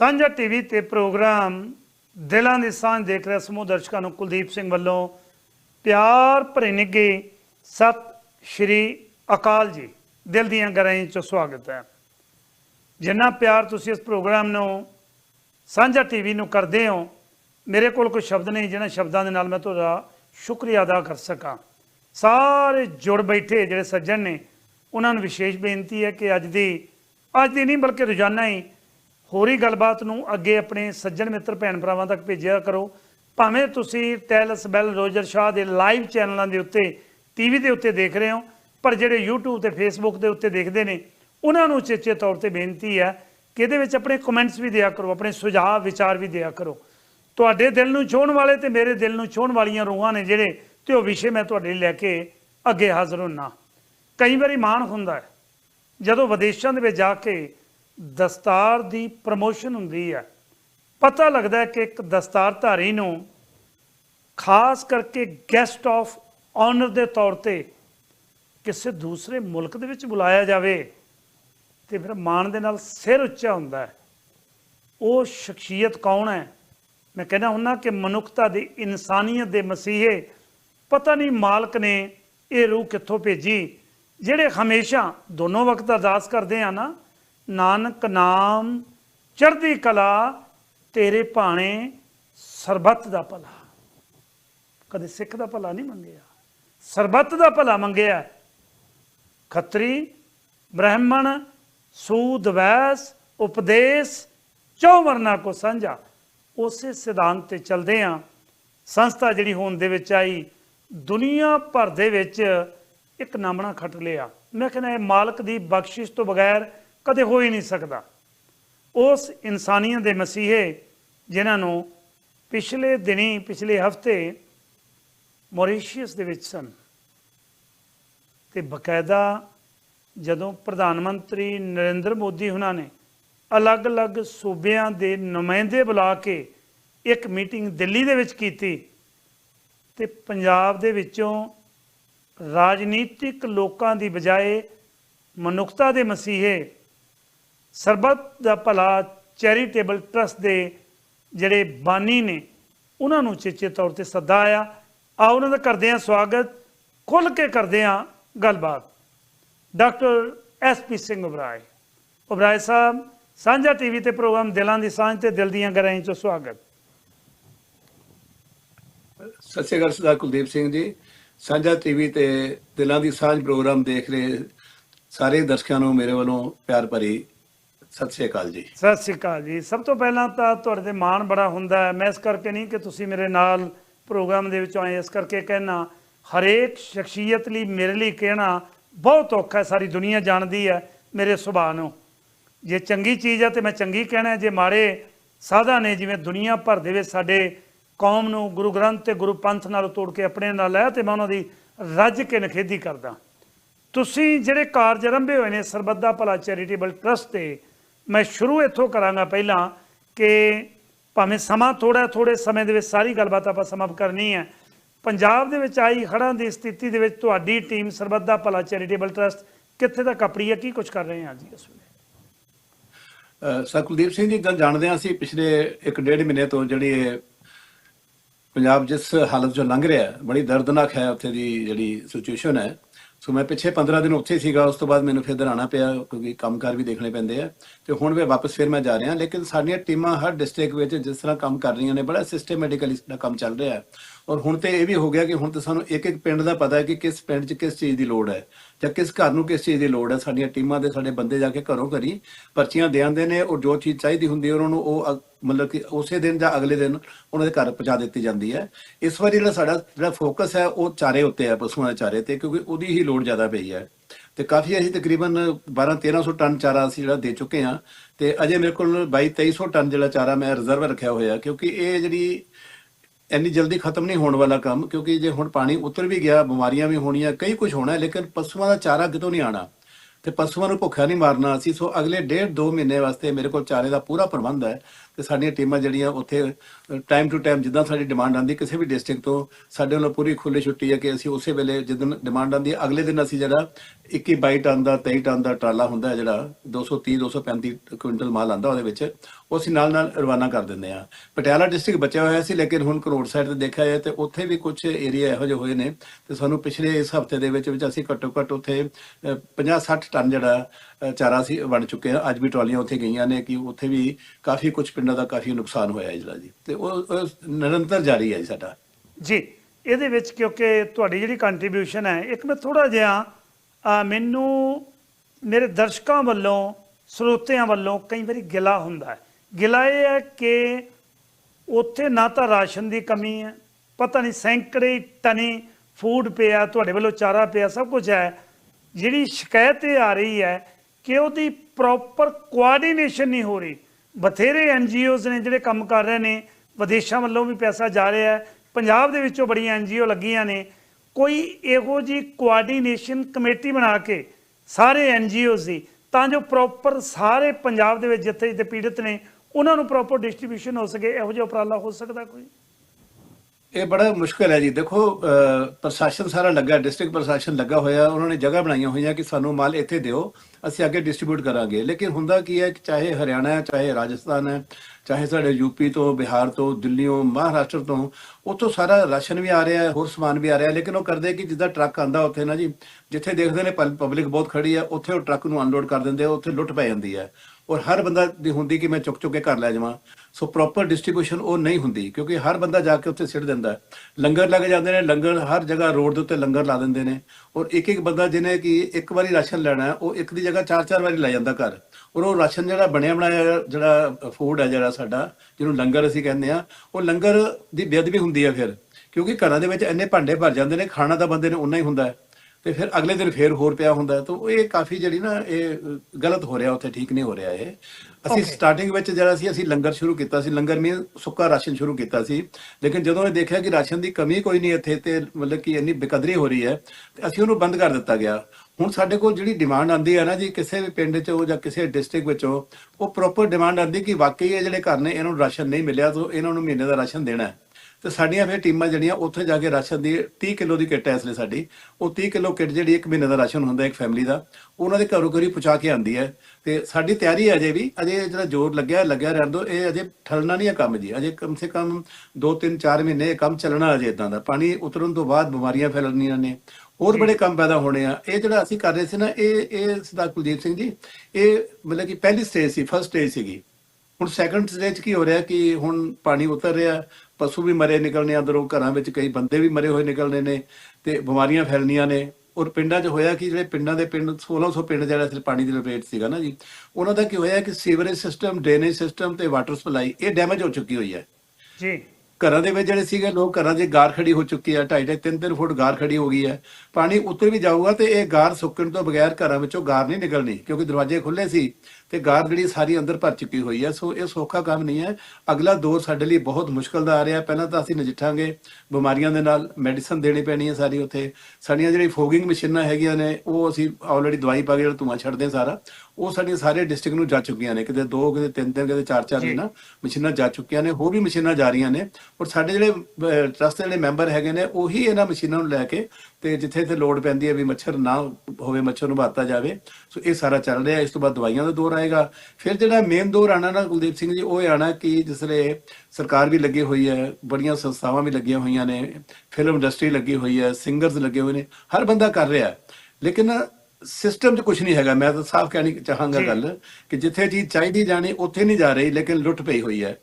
ਸਾਂਝਾ ਟੀਵੀ ਤੇ ਪ੍ਰੋਗਰਾਮ ਦਿਲਾਂ ਦੀ ਸਾਂਝ ਦੇਖ ਰਹੇ ਸਮੂਹ ਦਰਸ਼ਕਾਂ ਨੂੰ ਕੁਲਦੀਪ ਸਿੰਘ ਵੱਲੋਂ। ਪਿਆਰ ਭਰੇ ਨਿੱਘੇ ਸਤਿ ਸ਼੍ਰੀ ਅਕਾਲ ਜੀ। ਦਿਲ ਦੀਆਂ ਗਹਿਰਾਈਆਂ ਚ ਸਵਾਗਤ ਹੈ। ਜਿੰਨਾ ਪਿਆਰ ਤੁਸੀਂ ਇਸ ਪ੍ਰੋਗਰਾਮ ਨੂੰ, ਸਾਂਝਾ ਟੀਵੀ ਨੂੰ ਕਰਦੇ ਹੋ, ਮੇਰੇ ਕੋਲ ਕੋਈ ਸ਼ਬਦ ਨਹੀਂ, ਜਿਹਨਾਂ ਸ਼ਬਦਾਂ ਦੇ ਨਾਲ ਮੈਂ ਤੁਹਾਡਾ ਸ਼ੁਕਰੀਆ ਅਦਾ ਕਰ ਸਕਾਂ। ਸਾਰੇ ਜੁੜ ਬੈਠੇ ਜਿਹੜੇ ਸੱਜਣ ਨੇ, ਉਹਨਾਂ ਨੂੰ ਵਿਸ਼ੇਸ਼ ਬੇਨਤੀ ਹੈ ਕਿ ਅੱਜ ਦੀ ਅੱਜ ਦੀ ਨਹੀਂ ਬਲਕਿ ਰੋਜ਼ਾਨਾ ਹੀ ਹੋਰੀ ਗੱਲਬਾਤ ਨੂੰ ਅੱਗੇ ਆਪਣੇ ਸੱਜਣ ਮਿੱਤਰ ਭੈਣ ਭਰਾਵਾਂ ਤੱਕ ਭੇਜਿਆ ਕਰੋ। ਭਾਵੇਂ ਤੁਸੀਂ ਟੈਲਸ ਬੈਲ ਰੋਜਰ ਸ਼ਾਹ ਦੇ ਲਾਈਵ ਚੈਨਲਾਂ ਦੇ ਉੱਤੇ ਟੀਵੀ ਦੇ ਉੱਤੇ ਦੇਖ ਰਹੇ ਹੋ, ਪਰ ਜਿਹੜੇ YouTube ਤੇ Facebook ਦੇ ਉੱਤੇ ਦੇਖਦੇ ਨੇ, ਉਹਨਾਂ ਨੂੰ ਉਚੇਚੇ ਤੌਰ ਤੇ ਬੇਨਤੀ ਹੈ ਕਿ ਇਹਦੇ ਵਿੱਚ ਆਪਣੇ ਕਮੈਂਟਸ ਵੀ ਦਿਆ ਕਰੋ, ਆਪਣੇ ਸੁਝਾਅ, ਵਿਚਾਰ ਵੀ ਦਿਆ ਕਰੋ। ਤੁਹਾਡੇ ਦਿਲ ਨੂੰ ਛੋਹਣ ਵਾਲੇ ਤੇ ਮੇਰੇ ਦਿਲ ਨੂੰ ਛੋਹਣ ਵਾਲੀਆਂ ਰੂਹਾਂ ਨੇ ਜਿਹੜੇ, ਤੇ ਉਹ ਵਿਸ਼ੇ ਮੈਂ ਤੁਹਾਡੇ ਲੈ ਕੇ ਅੱਗੇ ਹਾਜ਼ਰ ਹੁੰਨਾ। ਕਈ ਵਾਰੀ ਮਾਣ ਹੁੰਦਾ ਹੈ, ਜਦੋਂ ਵਿਦੇਸ਼ਾਂ ਦੇ ਵਿੱਚ ਜਾ ਕੇ ਦਸਤਾਰ ਦੀ ਪ੍ਰਮੋਸ਼ਨ ਹੁੰਦੀ ਹੈ। ਪਤਾ ਲੱਗਦਾ ਕਿ ਇੱਕ ਦਸਤਾਰਧਾਰੀ ਨੂੰ ਖਾਸ ਕਰਕੇ ਗੈਸਟ ਆਫ ਆਨਰ ਦੇ ਤੌਰ ਤੇ ਕਿਸੇ ਦੂਸਰੇ ਮੁਲਕ ਦੇ ਵਿੱਚ ਬੁਲਾਇਆ ਜਾਵੇ ਤੇ ਫਿਰ ਮਾਣ ਦੇ ਨਾਲ ਸਿਰ ਉੱਚਾ ਹੁੰਦਾ ਹੈ। ਉਹ ਸ਼ਖਸੀਅਤ ਕੌਣ ਹੈ? ਮੈਂ ਕਹਿੰਦਾ ਹੁੰਨਾ ਕਿ ਮਨੁੱਖਤਾ ਦੀ ਇਨਸਾਨੀਅਤ ਦੇ ਮਸੀਹੇ ਪਤਾ ਨਹੀਂ ਮਾਲਕ ਨੇ ਇਹ ਰੂਹ ਕਿੱਥੋਂ ਭੇਜੀ, ਜਿਹੜੇ ਹਮੇਸ਼ਾ ਦੋਨੋਂ ਵਕਤ ਅਰਦਾਸ ਕਰਦੇ ਆ ਨਾ ਨਾਨਕ ਨਾਮ ਚੜ੍ਹਦੀ ਕਲਾ, ਤੇਰੇ ਭਾਣੇ ਸਰਬੱਤ ਦਾ ਭਲਾ। ਕਦੇ ਸਿੱਖ ਦਾ ਭਲਾ ਨਹੀਂ ਮੰਗਿਆ। ਸਰਬੱਤ ਦਾ ਭਲਾ ਮੰਗਿਆ। ਖੱਤਰੀ, ਬ੍ਰਾਹਮਣ, ਸੂਦ, ਵੈਸ, ਉਪਦੇਸ਼, ਚੌ ਵਰਨਾ ਕੋ ਸਾਂਝਾ। ਉਸੇ ਸਿਧਾਂਤ ਤੇ ਚੱਲਦੇ ਆ। ਸੰਸਥਾ ਜਿਹੜੀ ਹੋਣ ਦੇ ਵਿੱਚ ਆਈ, ਦੁਨੀਆ ਭਰ ਦੇ ਵਿੱਚ ਇੱਕ ਨਾਮਣਾ ਖੱਟ ਲਿਆ। ਮੈਂ ਕਹਿੰਦਾ ਇਹ ਮਾਲਕ ਦੀ ਬਖਸ਼ਿਸ਼ ਤੋਂ ਬਗੈਰ ਕਦੇ ਹੋ ਹੀ ਨਹੀਂ ਸਕਦਾ। ਉਸ ਇਨਸਾਨੀਅਤ ਦੇ ਮਸੀਹੇ ਜਿਨ੍ਹਾਂ ਨੂੰ ਪਿਛਲੇ ਦਿਨੀ, ਪਿਛਲੇ ਹਫ਼ਤੇ ਮੌਰੀਸ਼ੀਅਸ ਦੇ ਵਿੱਚ ਸਨ ਤੇ ਬਕਾਇਦਾ ਜਦੋਂ ਪ੍ਰਧਾਨ ਮੰਤਰੀ ਨਰਿੰਦਰ ਮੋਦੀ ਉਹਨਾਂ ਨੇ ਅਲੱਗ-ਅਲੱਗ ਸੂਬਿਆਂ ਦੇ ਨੁਮਾਇੰਦੇ ਬੁਲਾ ਕੇ ਇੱਕ ਮੀਟਿੰਗ ਦਿੱਲੀ ਦੇ ਵਿੱਚ ਕੀਤੀ ਤੇ ਪੰਜਾਬ ਦੇ ਵਿੱਚੋਂ ਰਾਜਨੀਤਿਕ ਲੋਕਾਂ ਦੀ ਬਜਾਏ ਮਨੁੱਖਤਾ ਦੇ ਮਸੀਹੇ ਸਰਬੱਤ ਦਾ ਭਲਾ ਚੈਰੀਟੇਬਲ ਟਰਸਟ ਦੇ ਜਿਹੜੇ ਬਾਨੀ ਨੇ, ਉਹਨਾਂ ਨੂੰ ਚੇਚੇ ਤੌਰ ਤੇ ਸੱਦਾ ਆਇਆ। ਆ ਉਹਨਾਂ ਦਾ ਕਰਦੇ ਆ ਸਵਾਗਤ। ਖੁੱਲ ਕੇ ਕਰਦੇ ਆ ਗੱਲਬਾਤ। Doctor S P Singh Oberoi. Oberoi ਸਾਹਿਬ, ਸਾਂਝਾ ਟੀਵੀ ਤੇ ਪ੍ਰੋਗਰਾਮ ਦਿਲਾਂ ਦੀ ਸਾਂਝ ਤੇ ਦਿਲ ਦੀਆਂ ਗਰਾਈਆਂ ਚ ਸਵਾਗਤ। ਸਤਿ ਸ਼੍ਰੀ ਅਕਾਲ ਸਰਦਾਰ ਕੁਲਦੀਪ ਸਿੰਘ ਜੀ। ਸਾਂਝਾ ਟੀਵੀ ਤੇ ਦਿਲਾਂ ਦੀ ਸਾਂਝ ਪ੍ਰੋਗਰਾਮ ਦੇਖ ਰਹੇ ਸਾਰੇ ਦਰਸ਼ਕਾਂ ਨੂੰ ਮੇਰੇ ਵੱਲੋਂ ਪਿਆਰ ਭਰੀ ਸਤਿ ਸ਼੍ਰੀ ਅਕਾਲ ਜੀ। ਸਤਿ ਸ਼੍ਰੀ ਅਕਾਲ ਜੀ। ਸਭ ਤੋਂ ਪਹਿਲਾਂ ਤਾਂ ਤੁਹਾਡੇ ਤੇ ਮਾਣ ਬੜਾ ਹੁੰਦਾ ਹੈ। ਮੈਂ ਇਸ ਕਰਕੇ ਨਹੀਂ ਕਿ ਤੁਸੀਂ ਮੇਰੇ ਨਾਲ ਪ੍ਰੋਗਰਾਮ ਦੇ ਵਿੱਚ ਆਏ। ਇਸ ਕਰਕੇ ਕਹਿਣਾ ਹਰੇਕ ਸ਼ਖਸੀਅਤ ਲਈ ਮੇਰੇ ਲਈ ਕਹਿਣਾ ਬਹੁਤ ਔਖਾ ਹੈ। ਸਾਰੀ ਦੁਨੀਆ ਜਾਣਦੀ ਹੈ ਮੇਰੇ ਸੁਭਾਅ ਨੂੰ। ਜੇ ਚੰਗੀ ਚੀਜ਼ ਹੈ ਤੇ ਮੈਂ ਚੰਗੀ ਕਹਿਣਾ ਜੇ ਮਾੜੇ ਸਾਧਾ ਨੇ, ਜਿਵੇਂ ਦੁਨੀਆ ਭਰ ਦੇ ਵਿੱਚ ਸਾਡੇ ਕੌਮ ਨੂੰ ਗੁਰੂ ਗ੍ਰੰਥ ਤੇ ਗੁਰੂ ਪੰਥ ਨਾਲ ਤੋੜ ਕੇ ਆਪਣੇ ਨਾਲ ਲਿਆ ਤੇ ਮੈਂ ਉਹਨਾਂ ਦੀ ਰੱਜ ਕੇ ਨਖੇਦੀ ਕਰਦਾ। ਤੁਸੀਂ ਜਿਹੜੇ ਕਾਰਜ ਆਰੰਭੇ ਹੋਏ ਨੇ ਸਰਬੱਤ ਭਲਾ ਚੈਰੀਟੇਬਲ ਟਰਸਟ ਤੇ ਮੈਂ ਸ਼ੁਰੂ ਇੱਥੋਂ ਕਰਾਂਗਾ ਪਹਿਲਾਂ ਕਿ ਭਾਵੇਂ ਸਮਾਂ ਥੋੜਾ ਥੋੜੇ ਸਮੇਂ ਦੇ ਵਿੱਚ ਸਾਰੀ ਗੱਲਬਾਤ ਆਪਾਂ ਸਮਾਪਤ ਕਰਨੀ ਹੈ। ਪੰਜਾਬ ਦੇ ਵਿੱਚ ਆਈ ਹੜ੍ਹਾਂ ਦੀ ਸਥਿਤੀ ਦੇ ਵਿੱਚ ਤੁਹਾਡੀ ਟੀਮ ਸਰਬੱਤ ਦਾ ਭਲਾ ਚੈਰੀਟੇਬਲ ਟਰਸਟ ਕਿੱਥੇ ਤੱਕ ਆਪਣੀ ਹੈ, ਕੀ ਕੁਝ ਕਰ ਰਹੇ ਹਾਂ ਜੀ ਇਸ ਵੇਲੇ? ਅਹ ਸਰ ਕੁਲਦੀਪ ਸਿੰਘ ਜੀ ਗੱਲ ਜਾਣਦੇ ਹਾਂ ਅਸੀਂ, ਪਿਛਲੇ ਇੱਕ ਡੇਢ ਮਹੀਨੇ ਤੋਂ ਜਿਹੜੀ ਪੰਜਾਬ ਜਿਸ ਹਾਲਤ ਚੋਂ ਲੰਘ ਰਿਹਾ ਬੜੀ ਦਰਦਨਾਕ ਹੈ ਉੱਥੇ ਦੀ ਜਿਹੜੀ ਸਿਚੁਏਸ਼ਨ ਹੈ। ਸੋ ਮੈਂ ਪਿੱਛੇ 15 ਦਿਨ ਉੱਥੇ ਸੀਗਾ, ਉਸ ਤੋਂ ਬਾਅਦ ਮੈਨੂੰ ਫਿਰ ਆਉਣਾ ਪਿਆ, ਕਿਉਂਕਿ ਕੰਮਕਾਰ ਵੀ ਦੇਖਣੇ ਪੈਂਦੇ ਆ। ਤੇ ਹੁਣ ਵੀ ਵਾਪਸ ਫਿਰ ਮੈਂ ਜਾ ਰਿਹਾ, ਲੇਕਿਨ ਸਾਡੀਆਂ ਟੀਮਾਂ ਹਰ ਡਿਸਟ੍ਰਿਕਟ ਵਿੱਚ ਜਿਸ ਤਰ੍ਹਾਂ ਕੰਮ ਕਰ ਰਹੀਆਂ ਨੇ, ਬੜਾ ਸਿਸਟਮੈਟਿਕਲੀ ਦਾ ਕੰਮ ਚੱਲ ਰਿਹਾ ਔਰ ਹੁਣ ਤੇ ਇਹ ਵੀ ਹੋ ਗਿਆ ਕਿ ਹੁਣ ਤੇ ਸਾਨੂੰ ਇੱਕ ਇੱਕ ਪਿੰਡ ਦਾ ਪਤਾ ਹੈ ਕਿ ਕਿਸ ਪਿੰਡ 'ਚ ਕਿਸ ਚੀਜ਼ ਦੀ ਲੋੜ ਹੈ। ਜਾਂ ਕਿਸ ਘਰ ਨੂੰ ਕਿਸ ਚੀਜ਼ ਦੀ ਲੋੜ ਹੈ, ਸਾਡੀਆਂ ਟੀਮਾਂ ਦੇ ਸਾਡੇ ਬੰਦੇ ਜਾ ਕੇ ਘਰੋਂ ਘਰੀ ਪਰਚੀਆਂ ਦੇ ਆਉਂਦੇ ਨੇ ਔਰ ਜੋ ਚੀਜ਼ ਚਾਹੀਦੀ ਹੁੰਦੀ ਹੈ, ਉਹਨਾਂ ਨੂੰ ਉਹ ਅਗ- ਮਤਲਬ ਕਿ ਉਸੇ ਦਿਨ ਜਾਂ ਅਗਲੇ ਦਿਨ ਉਹਨਾਂ ਦੇ ਘਰ ਪਹੁੰਚਾ ਦਿੱਤੀ ਜਾਂਦੀ ਹੈ। ਇਸ ਵਾਰੀ ਜਿਹੜਾ ਸਾਡਾ, ਜਿਹੜਾ ਫੋਕਸ ਹੈ, ਉਹ ਚਾਰੇ ਉੱਤੇ ਹੈ, ਪਸ਼ੂਆਂ ਦੇ ਚਾਰੇ ਤੇ, ਕਿਉਂਕਿ ਉਹਦੀ ਹੀ ਲੋੜ ਜ਼ਿਆਦਾ ਪਈ ਹੈ। ਤੇ ਕਾਫੀ ਅਸੀਂ ਤਕਰੀਬਨ 12 1300 ਟਨ ਚਾਰਾ ਅਸੀਂ ਜਿਹੜਾ ਦੇ ਚੁੱਕੇ ਹਾਂ। ਤੇ ਅਜੇ ਮੇਰੇ ਕੋਲ 22 2300 ਟਨ ਜਿਹੜਾ ਚਾਰਾ ਮੈਂ ਰਿਜ਼ਰਵ ਰੱਖਿਆ ਹੋਇਆ, ਕਿਉਂਕਿ ਇਹ ਜਿਹੜੀ ਇੰਨੀ ਜਲਦੀ ਖਤਮ ਨਹੀਂ ਹੋਣ ਵਾਲਾ ਕੰਮ, ਕਿਉਂਕਿ ਜੇ ਹੁਣ ਪਾਣੀ ਉਤਰ ਵੀ ਗਿਆ, ਬਿਮਾਰੀਆਂ ਵੀ ਹੋਣੀਆਂ, ਕਈ ਕੁਝ ਹੋਣਾ, ਲੇਕਿਨ ਪਸ਼ੂਆਂ ਦਾ ਚਾਰਾ ਕਿਤੋਂ ਨਹੀਂ ਆਣਾ? ਤੇ ਪਸ਼ੂਆਂ ਨੂੰ ਭੁੱਖਾ ਨਹੀਂ ਮਾਰਨਾ ਅਸੀਂ। ਸੋ ਅਗਲੇ ਡੇਢ ਦੋ ਮਹੀਨੇ ਵਾਸਤੇ ਮੇਰੇ ਕੋਲ ਚਾਰੇ ਦਾ ਪੂਰਾ ਪ੍ਰਬੰਧ ਹੈ। ਤੇ ਸਾਡੀਆਂ ਟੀਮਾਂ ਜਿਹੜੀਆਂ ਉੱਥੇ ਟਾਈਮ ਟੂ ਟਾਈਮ ਜਿੱਦਾਂ ਸਾਡੀ ਡਿਮਾਂਡ ਆਂਦੀ ਕਿਸੇ ਵੀ ਡਿਸਟ੍ਰਿਕਟ ਤੋਂ ਸਾਡੇ ਵੱਲੋਂ ਪੂਰੀ ਖੁੱਲੀ ਛੁੱਟੀ ਹੈ ਕਿ ਅਸੀਂ ਉਸੇ ਵੇਲੇ ਜਦੋਂ ਡਿਮਾਂਡ ਆਂਦੀ ਹੈ ਅਗਲੇ ਦਿਨ ਅਸੀਂ ਜਿਹੜਾ 21 22 ਟਨ ਦਾ 23 ਟਨ ਦਾ ਟਰਾਲਾ ਹੁੰਦਾ ਹੈ ਜਿਹੜਾ 230 235 ਕੁਇੰਟਲ ਮਾਲ ਆਂਦਾ ਉਹਦੇ ਵਿੱਚ, ਉਹ ਅਸੀਂ ਨਾਲ ਨਾਲ ਰਵਾਨਾ ਕਰ ਦਿੰਦੇ ਆ ਪਟਿਆਲਾ ਡਿਸਟ੍ਰਿਕਟ ਬਚਿਆ ਹੋਇਆ ਸੀ, ਲੇਕਿਨ ਹੁਣ ਕਰੋੜ ਸਾਈਡ ਤੇ ਦੇਖਿਆ ਜਾਏ ਤੇ ਉੱਥੇ ਵੀ ਕੁਝ ਏਰੀਆ ਇਹੋ ਜਿਹੇ ਹੋਏ ਨੇ ਤੇ ਸਾਨੂੰ ਪਿਛਲੇ ਇਸ ਹਫ਼ਤੇ ਦੇ ਵਿੱਚ ਵਿੱਚ ਅਸੀਂ ਘੱਟੋ ਘੱਟ ਉੱਥੇ 50 60 ਟਨ ਜਿਹੜਾ ਚਾਰਾ ਸੀ ਵੰਡ ਚੁੱਕੇ ਆ ਅੱਜ ਵੀ ਟਰਾਲੀਆਂ ਉੱਥੇ ਗਈਆਂ ਨੇ ਕਿ ਉੱਥੇ ਵੀ ਕਾਫੀ ਕੁਝ ਪਿੰਡ ਦਾ ਕਾਫੀ ਨੁਕਸਾਨ ਹੋਇਆ ਜਿਹੜਾ ਜੀ ਤੇ ਉਹ ਨਿਰੰਤਰ ਜਾਰੀ ਹੈ ਜੀ ਸਾਡਾ। ਜੀ, ਇਹਦੇ ਵਿੱਚ ਕਿਉਂਕਿ ਤੁਹਾਡੀ ਜਿਹੜੀ ਕੰਟਰੀਬਿਊਸ਼ਨ ਹੈ, ਇੱਕ ਮੈਂ ਥੋੜਾ ਜਿਹਾ ਮੈਨੂੰ ਮੇਰੇ ਦਰਸ਼ਕਾਂ ਵੱਲੋਂ, ਸਰੋਤਿਆਂ ਵੱਲੋਂ ਕਈ ਵਾਰੀ ਗਿਲਾ ਹੁੰਦਾ ਹੈ। ਗਿਲਾ ਇਹ ਹੈ ਕਿ ਉੱਥੇ ਨਾ ਤਾਂ ਰਾਸ਼ਨ ਦੀ ਕਮੀ ਹੈ, ਪਤਾ ਨਹੀਂ ਸੈਂਕੜੇ ਟਨੇ ਫੂਡ ਪਿਆ, ਤੁਹਾਡੇ ਵੱਲੋਂ ਚਾਰਾ ਪਿਆ, ਸਭ ਕੁਝ ਹੈ। ਜਿਹੜੀ ਸ਼ਿਕਾਇਤ ਇਹ ਆ ਰਹੀ ਹੈ ਕਿ ਉਹਦੀ ਪ੍ਰੋਪਰ ਕੋਆਰਡੀਨੇਸ਼ਨ ਨਹੀਂ ਹੋ ਰਹੀ। ਬਥੇਰੇ ਐਨਜੀਓਜ਼ ਨੇ ਜਿਹੜੇ ਕੰਮ ਕਰ ਰਹੇ ਨੇ, ਵਿਦੇਸ਼ਾਂ ਵੱਲੋਂ ਵੀ ਪੈਸਾ ਜਾ ਰਿਹਾ ਹੈ। ਪੰਜਾਬ ਦੇ ਵਿੱਚੋਂ ਬੜੀਆਂ ਐਨਜੀਓ ਲੱਗੀਆਂ ਨੇ। ਕੋਈ ਇਹੋ ਜੀ ਕੋਆਰਡੀਨੇਸ਼ਨ ਕਮੇਟੀ ਬਣਾ ਕੇ ਸਾਰੇ ਐਨਜੀਓਜ਼ ਦੀ, ਤਾਂ ਜੋ ਪ੍ਰੋਪਰ ਸਾਰੇ ਪੰਜਾਬ ਦੇ ਵਿੱਚ ਜਿੱਥੇ ਜਿੱਥੇ ਪੀੜਤ ਨੇ, ਉਹਨਾਂ ਨੂੰ ਪ੍ਰੋਪਰ ਡਿਸਟ੍ਰੀਬਿਊਸ਼ਨ ਹੋ ਸਕੇ, ਇਹੋ ਜਿਹਾ ਉਪਰਾਲਾ ਹੋ ਸਕਦਾ ਕੋਈ? ਇਹ ਬੜਾ ਮੁਸ਼ਕਲ ਹੈ ਜੀ। ਦੇਖੋ ਪ੍ਰਸ਼ਾਸਨ ਸਾਰਾ ਲੱਗਾ, ਡਿਸਟ੍ਰਿਕਟ ਪ੍ਰਸ਼ਾਸਨ ਲੱਗਾ ਹੋਇਆ, ਉਹਨਾਂ ਨੇ ਜਗ੍ਹਾ ਬਣਾਈਆਂ ਹੋਈਆਂ ਕਿ ਸਾਨੂੰ ਮਾਲ ਇੱਥੇ ਦਿਓ, ਅਸੀਂ ਅੱਗੇ ਡਿਸਟ੍ਰੀਬਿਊਟ ਕਰਾਂਗੇ। ਲੇਕਿਨ ਹੁੰਦਾ ਕੀ ਹੈ ਕਿ ਚਾਹੇ ਹਰਿਆਣਾ ਹੈ, ਚਾਹੇ ਰਾਜਸਥਾਨ ਹੈ, ਚਾਹੇ ਸਾਡੇ ਯੂਪੀ ਤੋਂ, ਬਿਹਾਰ ਤੋਂ, ਦਿੱਲੀੋਂ, ਮਹਾਰਾਸ਼ਟਰ ਤੋਂ, ਉੱਥੋਂ ਸਾਰਾ ਰਾਸ਼ਨ ਵੀ ਆ ਰਿਹਾ ਹੈ ਹੋਰ ਸਮਾਨ ਵੀ ਆ ਰਿਹਾ, ਲੇਕਿਨ ਉਹ ਕਰਦੇ ਕਿ ਜਿੱਦਾਂ ਟਰੱਕ ਆਂਦਾ ਉੱਥੇ ਨਾ ਜੀ, ਜਿੱਥੇ ਦੇਖਦੇ ਨੇ ਪਬਲਿਕ ਬਹੁਤ ਖੜੀ ਹੈ, ਉੱਥੇ ਉਹ ਟਰੱਕ ਨੂੰ ਅਨਲੋਡ ਕਰ ਦਿੰਦੇ ਆ, ਉੱਥੇ ਲੁੱਟ ਪੈ ਜਾਂਦੀ ਹੈ। ਔਰ ਹਰ ਬੰਦਾ ਦੀ ਹੁੰਦੀ ਕਿ ਮੈਂ ਚੁੱਕ ਚੁੱਕ ਕੇ ਘਰ ਲੈ ਜਾਵਾਂ। ਸੋ ਪ੍ਰੋਪਰ ਡਿਸਟ੍ਰੀਬਿਊਸ਼ਨ ਉਹ ਨਹੀਂ ਹੁੰਦੀ, ਕਿਉਂਕਿ ਹਰ ਬੰਦਾ ਜਾ ਕੇ ਉੱਥੇ ਸਿੱਟ ਦਿੰਦਾ। ਹੈ। ਲੰਗਰ ਲੱਗ ਜਾਂਦੇ ਨੇ, ਲੰਗਰ ਹਰ ਜਗ੍ਹਾ ਰੋਡ ਦੇ ਉੱਤੇ ਲੰਗਰ ਲਾ ਦਿੰਦੇ ਨੇ। ਔਰ ਇੱਕ ਇੱਕ ਬੰਦਾ ਜਿਹਨੇ ਕਿ ਇੱਕ ਵਾਰੀ ਰਾਸ਼ਨ ਲੈਣਾ ਉਹ ਇੱਕ ਦੀ ਜਗ੍ਹਾ ਚਾਰ ਚਾਰ ਵਾਰੀ ਲੈ ਜਾਂਦਾ ਘਰ। ਔਰ ਉਹ ਰਾਸ਼ਨ ਜਿਹੜਾ ਬਣਿਆ ਬਣਾਇਆ ਜਿਹੜਾ ਫੂਡ ਹੈ ਜਿਹੜਾ ਸਾਡਾ, ਜਿਹਨੂੰ ਲੰਗਰ ਅਸੀਂ ਕਹਿੰਦੇ ਆ ਉਹ ਲੰਗਰ ਦੀ ਬੇਅਦਬੀ ਹੁੰਦੀ ਹੈ ਫਿਰ। ਕਿਉਂਕਿ ਘਰਾਂ ਦੇ ਵਿੱਚ ਇੰਨੇ ਭਾਂਡੇ ਭਰ ਜਾਂਦੇ ਨੇ, ਖਾਣਾ ਤਾਂ ਬੰਦੇ ਨੇ ਉਨਾ ਹੀ ਹੁੰਦਾ ਹੈ। ਤੇ ਫਿਰ ਅਗਲੇ ਦਿਨ ਫੇਰ ਹੋਰ ਪਿਆ ਹੁੰਦਾ। ਤਾਂ ਇਹ ਕਾਫੀ ਜਿਹੜੀ ਨਾ ਇਹ ਗਲਤ ਹੋ ਰਿਹਾ ਉੱਥੇ ਠੀਕ ਨਹੀਂ ਹੋ ਰਿਹਾ ਇਹ। ਅਸੀਂ. ਸਟਾਰਟਿੰਗ ਵਿੱਚ ਜਿਹੜਾ ਸੀ ਅਸੀਂ ਲੰਗਰ ਸ਼ੁਰੂ ਕੀਤਾ ਸੀ। ਲੰਗਰ ਮੀਨ ਸੁੱਕਾ ਰਾਸ਼ਨ ਸ਼ੁਰੂ ਕੀਤਾ ਸੀ। ਲੇਕਿਨ ਜਦੋਂ ਇਹ ਦੇਖਿਆ ਕਿ ਰਾਸ਼ਨ ਦੀ ਕਮੀ ਕੋਈ ਨਹੀਂ ਇੱਥੇ ਤੇ ਮਤਲਬ ਕਿ ਇੰਨੀ ਬੇਕਦਰੀ ਹੋ ਰਹੀ ਹੈ ਤੇ ਅਸੀਂ ਉਹਨੂੰ ਬੰਦ ਕਰ ਦਿੱਤਾ ਗਿਆ। ਹੁਣ ਸਾਡੇ ਕੋਲ ਜਿਹੜੀ ਡਿਮਾਂਡ ਆਂਦੀ ਹੈ ਨਾ ਜੀ ਕਿਸੇ ਵੀ ਪਿੰਡ 'ਚੋਂ ਜਾਂ ਕਿਸੇ ਡਿਸਟ੍ਰਿਕਟ ਵਿੱਚੋਂ ਉਹ ਪ੍ਰੋਪਰ ਡਿਮਾਂਡ ਆਂਦੀ ਕਿ ਵਾਕਈ ਇਹ ਜਿਹੜੇ ਘਰ ਨੇ ਇਹਨਾਂ ਨੂੰ ਰਾਸ਼ਨ ਨਹੀਂ ਮਿਲਿਆ ਤਾਂ ਇਹਨਾਂ ਨੂੰ ਮਹੀਨੇ ਦਾ ਰਾਸ਼ਨ ਦੇਣਾ ਹੈ। ਤੇ ਸਾਡੀਆਂ ਫਿਰ ਟੀਮਾਂ ਜਿਹੜੀਆਂ ਉੱਥੇ ਜਾ ਕੇ ਰਾਸ਼ਨ ਦੀ 30 ਕਿਲੋ ਦੀ ਕਿੱਟ ਹੈ ਇਸ ਲਈ ਸਾਡੀ। ਉਹ 30 ਕਿਲੋ ਕਿੱਟ ਜਿਹੜੀ ਇੱਕ ਮਹੀਨੇ ਦਾ ਰਾਸ਼ਨ ਹੁੰਦਾ ਇੱਕ ਫੈਮਿਲੀ ਦਾ, ਉਹਨਾਂ ਦੇ ਘਰੋਂ ਘਰੀ ਪਹੁੰਚਾ ਕੇ ਆਂਦੀ ਹੈ। ਤੇ ਸਾਡੀ ਤਿਆਰੀ ਹੈ ਅਜੇ ਵੀ, ਅਜੇ ਜਿਹੜਾ ਜ਼ੋਰ ਲੱਗਿਆ ਲੱਗਿਆ ਰਹਿਣ ਦੋ ਇਹ ਅਜੇ ਠਲਣਾ ਨਹੀਂ ਹੈ ਕੰਮ ਜੀ। ਅਜੇ ਕਮ ਸੇ ਕਮ 2 3 4 ਮਹੀਨੇ ਕੰਮ ਚੱਲਣਾ ਅਜੇ ਇਦਾਂ ਦਾ। ਪਾਣੀ ਉਤਰਨ ਤੋਂ ਬਾਅਦ ਬਿਮਾਰੀਆਂ ਫੈਲਣੀਆਂ ਨੇ, ਹੋਰ ਬੜੇ ਕੰਮ ਪੈਦਾ ਹੋਣੇ ਆ। ਇਹ ਜਿਹੜਾ ਅਸੀਂ ਕਰ ਰਹੇ ਸੀ ਨਾ, ਇਹ ਇਹ ਸਰਦਾਰ ਕੁਲਦੀਪ ਸਿੰਘ ਜੀ, ਇਹ ਮਤਲਬ ਕਿ ਪਹਿਲੀ ਸਟੇਜ ਸੀ ਫਸਟ ਸਟੇਜ ਸੀਗੀ। ਹੁਣ ਸੈਕੰਡ ਸਟੇਜ ਕੀ ਹੋ ਰਿਹਾ ਕਿ ਹੁਣ ਪਾਣੀ ਉਤਰ ਰਿਹਾ ਪਸ਼ੂ ਵੀ ਮਰੇ ਨਿਕਲਣੇ ਅੰਦਰੋਂ ਘਰਾਂ ਵਿੱਚ ਕਈ ਬੰਦੇ ਵੀ ਮਰੇ ਹੋਏ ਨਿਕਲਣੇ ਨੇ ਤੇ ਬਿਮਾਰੀਆਂ ਫੈਲਣੀਆਂ ਨੇ। ਔਰ ਪਿੰਡਾਂ 'ਚ ਹੋਇਆ ਕਿ ਜਿਹੜੇ ਪਿੰਡਾਂ ਦੇ ਪਿੰਡ 1600 ਪਿੰਡ ਜਿਹੜਾ ਸਿਰ ਪਾਣੀ ਦੀ ਲਪੇਟ ਸੀਗਾ ਨਾ ਜੀ ਉਹਨਾਂ ਦਾ ਕੀ ਹੋਇਆ ਕਿ ਸੀਵਰੇਜ ਸਿਸਟਮ ਡਰੇਨੇਜ ਸਿਸਟਮ ਤੇ ਵਾਟਰ ਸਪਲਾਈ ਇਹ ਡੈਮੇਜ ਹੋ ਚੁੱਕੀ ਹੋਈ ਹੈ। ਜੀ। ਘਰਾਂ ਦੇ ਵਿੱਚ ਜਿਹੜੇ ਸੀਗੇ ਲੋਕ ਘਰਾਂ 'ਚ ਗਾਰ ਖੜੀ ਹੋ ਚੁੱਕੀ ਹੈ ਢਾਈ ਢਾਈ ਤਿੰਨ ਤਿੰਨ ਫੁੱਟ ਗਾਰ ਖੜੀ ਹੋ ਗਈ ਹੈ। ਪਾਣੀ ਉੱਤਰ ਵੀ ਜਾਊਗਾ ਤੇ ਇਹ ਗਾਰ ਸੁੱਕਣ ਤੋਂ ਬਗੈਰ ਘਰਾਂ ਵਿੱਚੋਂ ਗਾਰ ਨਹੀਂ ਨਿਕਲਣੀ ਕਿਉਂਕਿ ਦਰਵਾਜ਼ੇ ਖੁੱਲੇ ਸੀ। ਤੇ ਗਾਰ ਜਿਹੜੀ ਸਾਰੀ ਅੰਦਰ ਭਰ ਚੁੱਕੀ ਹੋਈ ਹੈ ਸੋ ਇਹ ਸੌਖਾ ਕੰਮ ਨਹੀਂ ਹੈ। ਅਗਲਾ ਦੌਰ ਸਾਡੇ ਲਈ ਬਹੁਤ ਮੁਸ਼ਕਲ ਦਾ ਆ ਰਿਹਾ ਪਹਿਲਾਂ ਤਾਂ ਅਸੀਂ ਨਜਿੱਠਾਂਗੇ ਬਿਮਾਰੀਆਂ ਦੇ ਨਾਲ ਮੈਡੀਸਨ ਦੇਣੀ ਪੈਣੀ ਹੈ ਸਾਰੀ ਉੱਥੇ। ਸਾਡੀਆਂ ਜਿਹੜੀ ਫੋਗਿੰਗ ਮਸ਼ੀਨਾਂ ਹੈਗੀਆਂ ਨੇ ਉਹ ਅਸੀਂ ਆਲਰੇਡੀ ਦਵਾਈ ਪਾ ਕੇ ਜਿਹੜਾ ਧੂੰਆਂ ਛੱਡਦੇ ਹਾਂ ਸਾਰਾ ਉਹ ਸਾਡੀਆਂ ਸਾਰੇ ਡਿਸਟ੍ਰਿਕਟ ਨੂੰ ਜਾ ਚੁੱਕੀਆਂ ਨੇ। ਕਿਤੇ ਦੋ ਕਿਤੇ ਤਿੰਨ ਤਿੰਨ ਕਿਤੇ ਚਾਰ ਚਾਰ। ਨੇ ਨਾ ਮਸ਼ੀਨਾਂ ਜਾ ਚੁੱਕੀਆਂ ਨੇ ਹੋਰ ਵੀ ਮਸ਼ੀਨਾਂ ਜਾ ਰਹੀਆਂ ਨੇ। ਔਰ ਸਾਡੇ ਜਿਹੜੇ ਟਰਸਟ ਦੇ ਜਿਹੜੇ ਮੈਂਬਰ ਹੈਗੇ ਨੇ ਉਹੀ ਇਹਨਾਂ ਮਸ਼ੀਨਾਂ ਨੂੰ ਲੈ ਕੇ ਤੇ ਜਿੱਥੇ ਤੇ ਲੋਡ ਪੈਂਦੀ ਹੈ ਵੀ ਮੱਛਰ ਨਾ ਹੋਵੇ ਮੱਛਰ ਨੂੰ ਬਾਤਾ ਜਾਵੇ ਸੋ ਇਹ ਸਾਰਾ ਚੱਲ ਰਿਹਾ। ਇਸ ਤੋਂ ਬਾਅਦ ਦਵਾਈਆਂ ਦਾ ਦੌਰ ਆਏਗਾ। ਫਿਰ ਜਿਹੜਾ ਮੇਨ ਦੌਰ ਆਣਾ ਨਾ ਕੁਲਦੀਪ ਸਿੰਘ ਜੀ ਉਹ ਆਣਾ ਕਿ ਜਿਸਲੇ ਸਰਕਾਰ ਵੀ ਲੱਗੀ ਹੋਈ ਹੈ ਬੜੀਆਂ ਸੰਸਥਾਵਾਂ ਵੀ ਲੱਗੀਆਂ ਹੋਈਆਂ ਨੇ ਫਿਲਮ ਇੰਡਸਟਰੀ ਲੱਗੀ ਹੋਈ ਹੈ ਸਿੰਗਰਸ ਲੱਗੇ ਹੋਏ ਨੇ ਹਰ ਬੰਦਾ ਕਰ ਰਿਹਾ। ਲੇਕਿਨ ਸਿਸਟਮ 'ਚ ਕੁਝ ਨਹੀਂ ਹੈਗਾ। ਮੈਂ ਤਾਂ ਸਾਫ਼ ਕਹਿਣੀ ਚਾਹਾਂਗਾ। ਗੱਲ ਕਿ ਜਿੱਥੇ ਚੀਜ਼ ਚਾਹੀਦੀ ਜਾਣੀ ਉੱਥੇ ਨਹੀਂ ਜਾ ਰਹੀ ਲੇਕਿਨ ਲੁੱਟ ਪਈ ਹੋਈ ਹੈ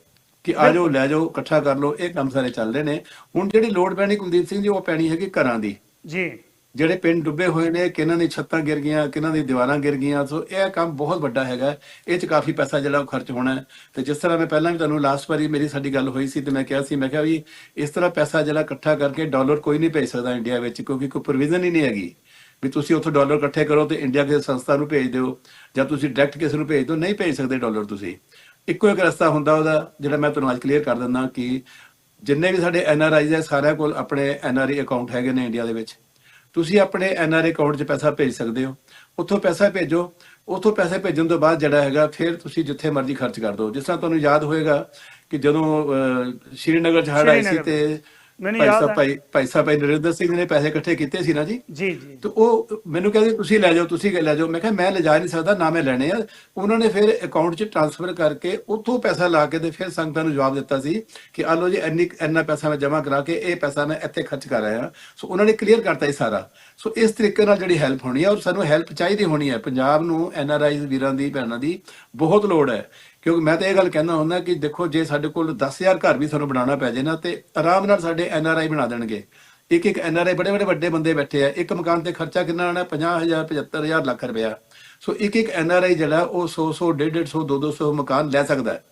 ਕਿ ਆ ਜਾਓ ਲੈ ਜਾਓ ਇਕੱਠਾ ਕਰ ਲਓ ਇਹ ਕੰਮ ਸਾਰੇ ਚੱਲ ਰਹੇ ਨੇ। ਹੁਣ ਜਿਹੜੀ ਲੋਡ ਪੈਣੀ ਕੁਲਦੀਪ ਸਿੰਘ ਜੀ ਉਹ ਪੈਣੀ ਹੈਗੀ ਘਰਾਂ ਦੀ। ਜੀ। ਜਿਹੜੇ ਪਿੰਡ ਡੁੱਬੇ ਹੋਏ ਨੇ, ਕਿਹਨਾਂ ਦੀ ਛੱਤਾਂ ਗਿਰ ਗਈਆਂ, ਕਿਹਨਾਂ ਦੀ ਦੀਵਾਰਾਂ ਗਿਰ ਗਈਆਂ, ਸੋ ਇਹ ਕੰਮ ਬਹੁਤ ਵੱਡਾ ਹੈਗਾ। ਇਹ ਚ ਕਾਫੀ ਪੈਸਾ ਜਿਹੜਾ ਉਹ ਖਰਚ ਹੋਣਾ ਤੇ ਜਿਸ ਤਰ੍ਹਾਂ ਮੈਂ ਪਹਿਲਾਂ ਵੀ ਤੁਹਾਨੂੰ ਲਾਸਟ ਵਾਰੀ ਮੇਰੀ ਸਾਡੀ ਗੱਲ ਹੋਈ ਸੀ ਤੇ ਮੈਂ ਕਿਹਾ ਸੀ, ਮੈਂ ਕਿਹਾ ਵੀ ਇਸ ਤਰ੍ਹਾਂ ਪੈਸਾ ਜਿਹੜਾ ਇਕੱਠਾ ਕਰਕੇ ਡਾਲਰ ਕੋਈ ਨਹੀਂ ਭੇਜ ਸਕਦਾ ਇੰਡੀਆ ਵਿੱਚ, ਕਿਉਂਕਿ ਕੋਈ ਪ੍ਰੋਵੀਜ਼ਨ ਹੀ ਨਹੀਂ ਹੈਗੀ। ਵੀ ਤੁਸੀਂ ਉੱਥੋਂ ਡਾਲਰ ਇਕੱਠੇ ਕਰੋ ਤੇ ਇੰਡੀਆ ਕਿਸੇ ਸੰਸਥਾ ਨੂੰ ਭੇਜ ਦਿਓ, ਜਾਂ ਤੁਸੀਂ ਡਾਇਰੈਕਟ ਕਿਸੇ ਨੂੰ ਭੇਜ ਦਿਓ, ਨਹੀਂ ਭੇਜ ਸਕਦੇ ਡਾਲਰ ਤੁਸੀਂ। ਇੱਕੋ ਇੱਕ ਰਸਤਾ ਹੁੰਦਾ ਉਹਦਾ, ਜਿਹੜਾ ਮੈਂ ਤੁਹਾਨੂੰ ਅੱਜ ਕਲੀਅਰ ਕਰ ਦਿੰਦਾ ਕਿ ਜਿੰਨੇ ਵੀ ਸਾਡੇ ਐਨ ਆਰ ਆਈਜ਼ ਹੈ ਸਾਰਿਆਂ ਕੋਲ ਆਪਣੇ ਐਨ ਆਰ ਆਈ ਅਕਾਊਂਟ ਹੈਗੇ ਨੇ ਇੰਡੀਆ ਦੇ ਵਿੱਚ ਤੁਸੀਂ ਆਪਣੇ ਐਨ ਆਰ ਆਈ ਅਕਾਊਂਟ 'ਚ ਪੈਸਾ ਭੇਜ ਸਕਦੇ ਹੋ ਉੱਥੋਂ ਪੈਸਾ ਭੇਜੋ ਉਥੋਂ ਪੈਸੇ ਭੇਜਣ ਤੋਂ ਬਾਅਦ ਜਿਹੜਾ ਹੈਗਾ ਫਿਰ ਤੁਸੀਂ ਜਿੱਥੇ ਮਰਜ਼ੀ ਖਰਚ ਕਰ ਦਿਓ ਜਿਸ ਤਰ੍ਹਾਂ ਤੁਹਾਨੂੰ ਯਾਦ ਹੋਏਗਾ ਕਿ ਜਦੋਂ ਸ਼੍ਰੀਨਗਰ ਚ ਆਈ ਸੀ। ਤੇ ਮੈਨੂੰ ਯਾਦ ਹੈ। ਭਾਈ ਭਾਈ ਸਾਹਿਬ ਭਾਈ ਨਰਿੰਦਰ ਸਿੰਘ ਨੇ ਪੈਸੇ ਇਕੱਠੇ ਕੀਤੇ ਸੀ ਨਾ ਜੀ? ਜੀ ਜੀ। ਤੇ ਉਹ ਮੈਨੂੰ ਕਹਿੰਦੇ ਤੁਸੀਂ ਲੈ ਜਾਓ ਤੁਸੀਂ ਲੈ ਜਾਓ। ਮੈਂ ਕਿਹਾ ਮੈਂ ਲਿਜਾ ਨਹੀਂ ਸਕਦਾ ਨਾ ਮੈਂ ਲੈਣੇ ਆ। ਉਹਨਾਂ ਨੇ ਫਿਰ ਅਕਾਊਂਟ 'ਚ ਟ੍ਰਾਂਸਫਰ ਕਰਕੇ ਉੱਥੋਂ ਪੈਸਾ ਲਾ ਕੇ ਤੇ ਫਿਰ ਸੰਗਤਾਂ ਨੂੰ ਜਵਾਬ ਦਿੱਤਾ ਸੀ ਕਿ ਆ ਲਓ ਜੀ ਇੰਨੀ ਇੰਨਾ ਪੈਸਾ ਮੈਂ ਜਮ੍ਹਾਂ ਕਰਾ ਕੇ ਇਹ ਪੈਸਾ ਮੈਂ ਇੱਥੇ ਖਰਚ ਕਰ ਰਿਹਾ ਸੋ ਉਹਨਾਂ ਨੇ ਕਲੀਅਰ ਕਰਤਾ ਇਹ ਸਾਰਾ। ਸੋ ਇਸ ਤਰੀਕੇ ਨਾਲ ਜਿਹੜੀ ਹੈਲਪ ਹੋਣੀ ਹੈ ਔਰ ਸਾਨੂੰ ਹੈਲਪ ਚਾਹੀਦੀ ਹੋਣੀ ਹੈ ਪੰਜਾਬ ਨੂੰ ਐਨਆਰਆਈਜ਼ ਵੀਰਾਂ ਦੀ ਭੈਣਾਂ ਦੀ ਬਹੁਤ ਲੋੜ ਹੈ। ਕਿਉਂਕਿ ਮੈਂ ਤਾਂ ਇਹ ਗੱਲ ਕਹਿੰਦਾ ਹੁੰਦਾ ਕਿ ਦੇਖੋ, ਜੇ ਸਾਡੇ ਕੋਲ 10000 ਘਰ ਵੀ ਸਾਨੂੰ ਬਣਾਉਣਾ ਪੈ ਜੇ ਨਾ, ਤੇ ਆਰਾਮ ਨਾਲ ਸਾਡੇ ਐਨ ਆਰ ਆਈ ਬਣਾ ਦੇਣਗੇ। ਇੱਕ ਇੱਕ ਐਨ ਆਰ ਆਈ ਬੜੇ ਬੜੇ ਵੱਡੇ ਬੰਦੇ ਬੈਠੇ ਆ। ਇੱਕ ਮਕਾਨ ਤੇ ਖਰਚਾ ਕਿੰਨਾ ਆਣਾ 50000 75000 ਲੱਖ ਰੁਪਇਆ। ਸੋ ਇੱਕ ਇੱਕ ਐਨ ਆਰ ਆਈ ਜਿਹੜਾ, ਉਹ 100 100 150 200 200 ਮਕਾਨ ਲੈ ਸਕਦਾ ਹੈ।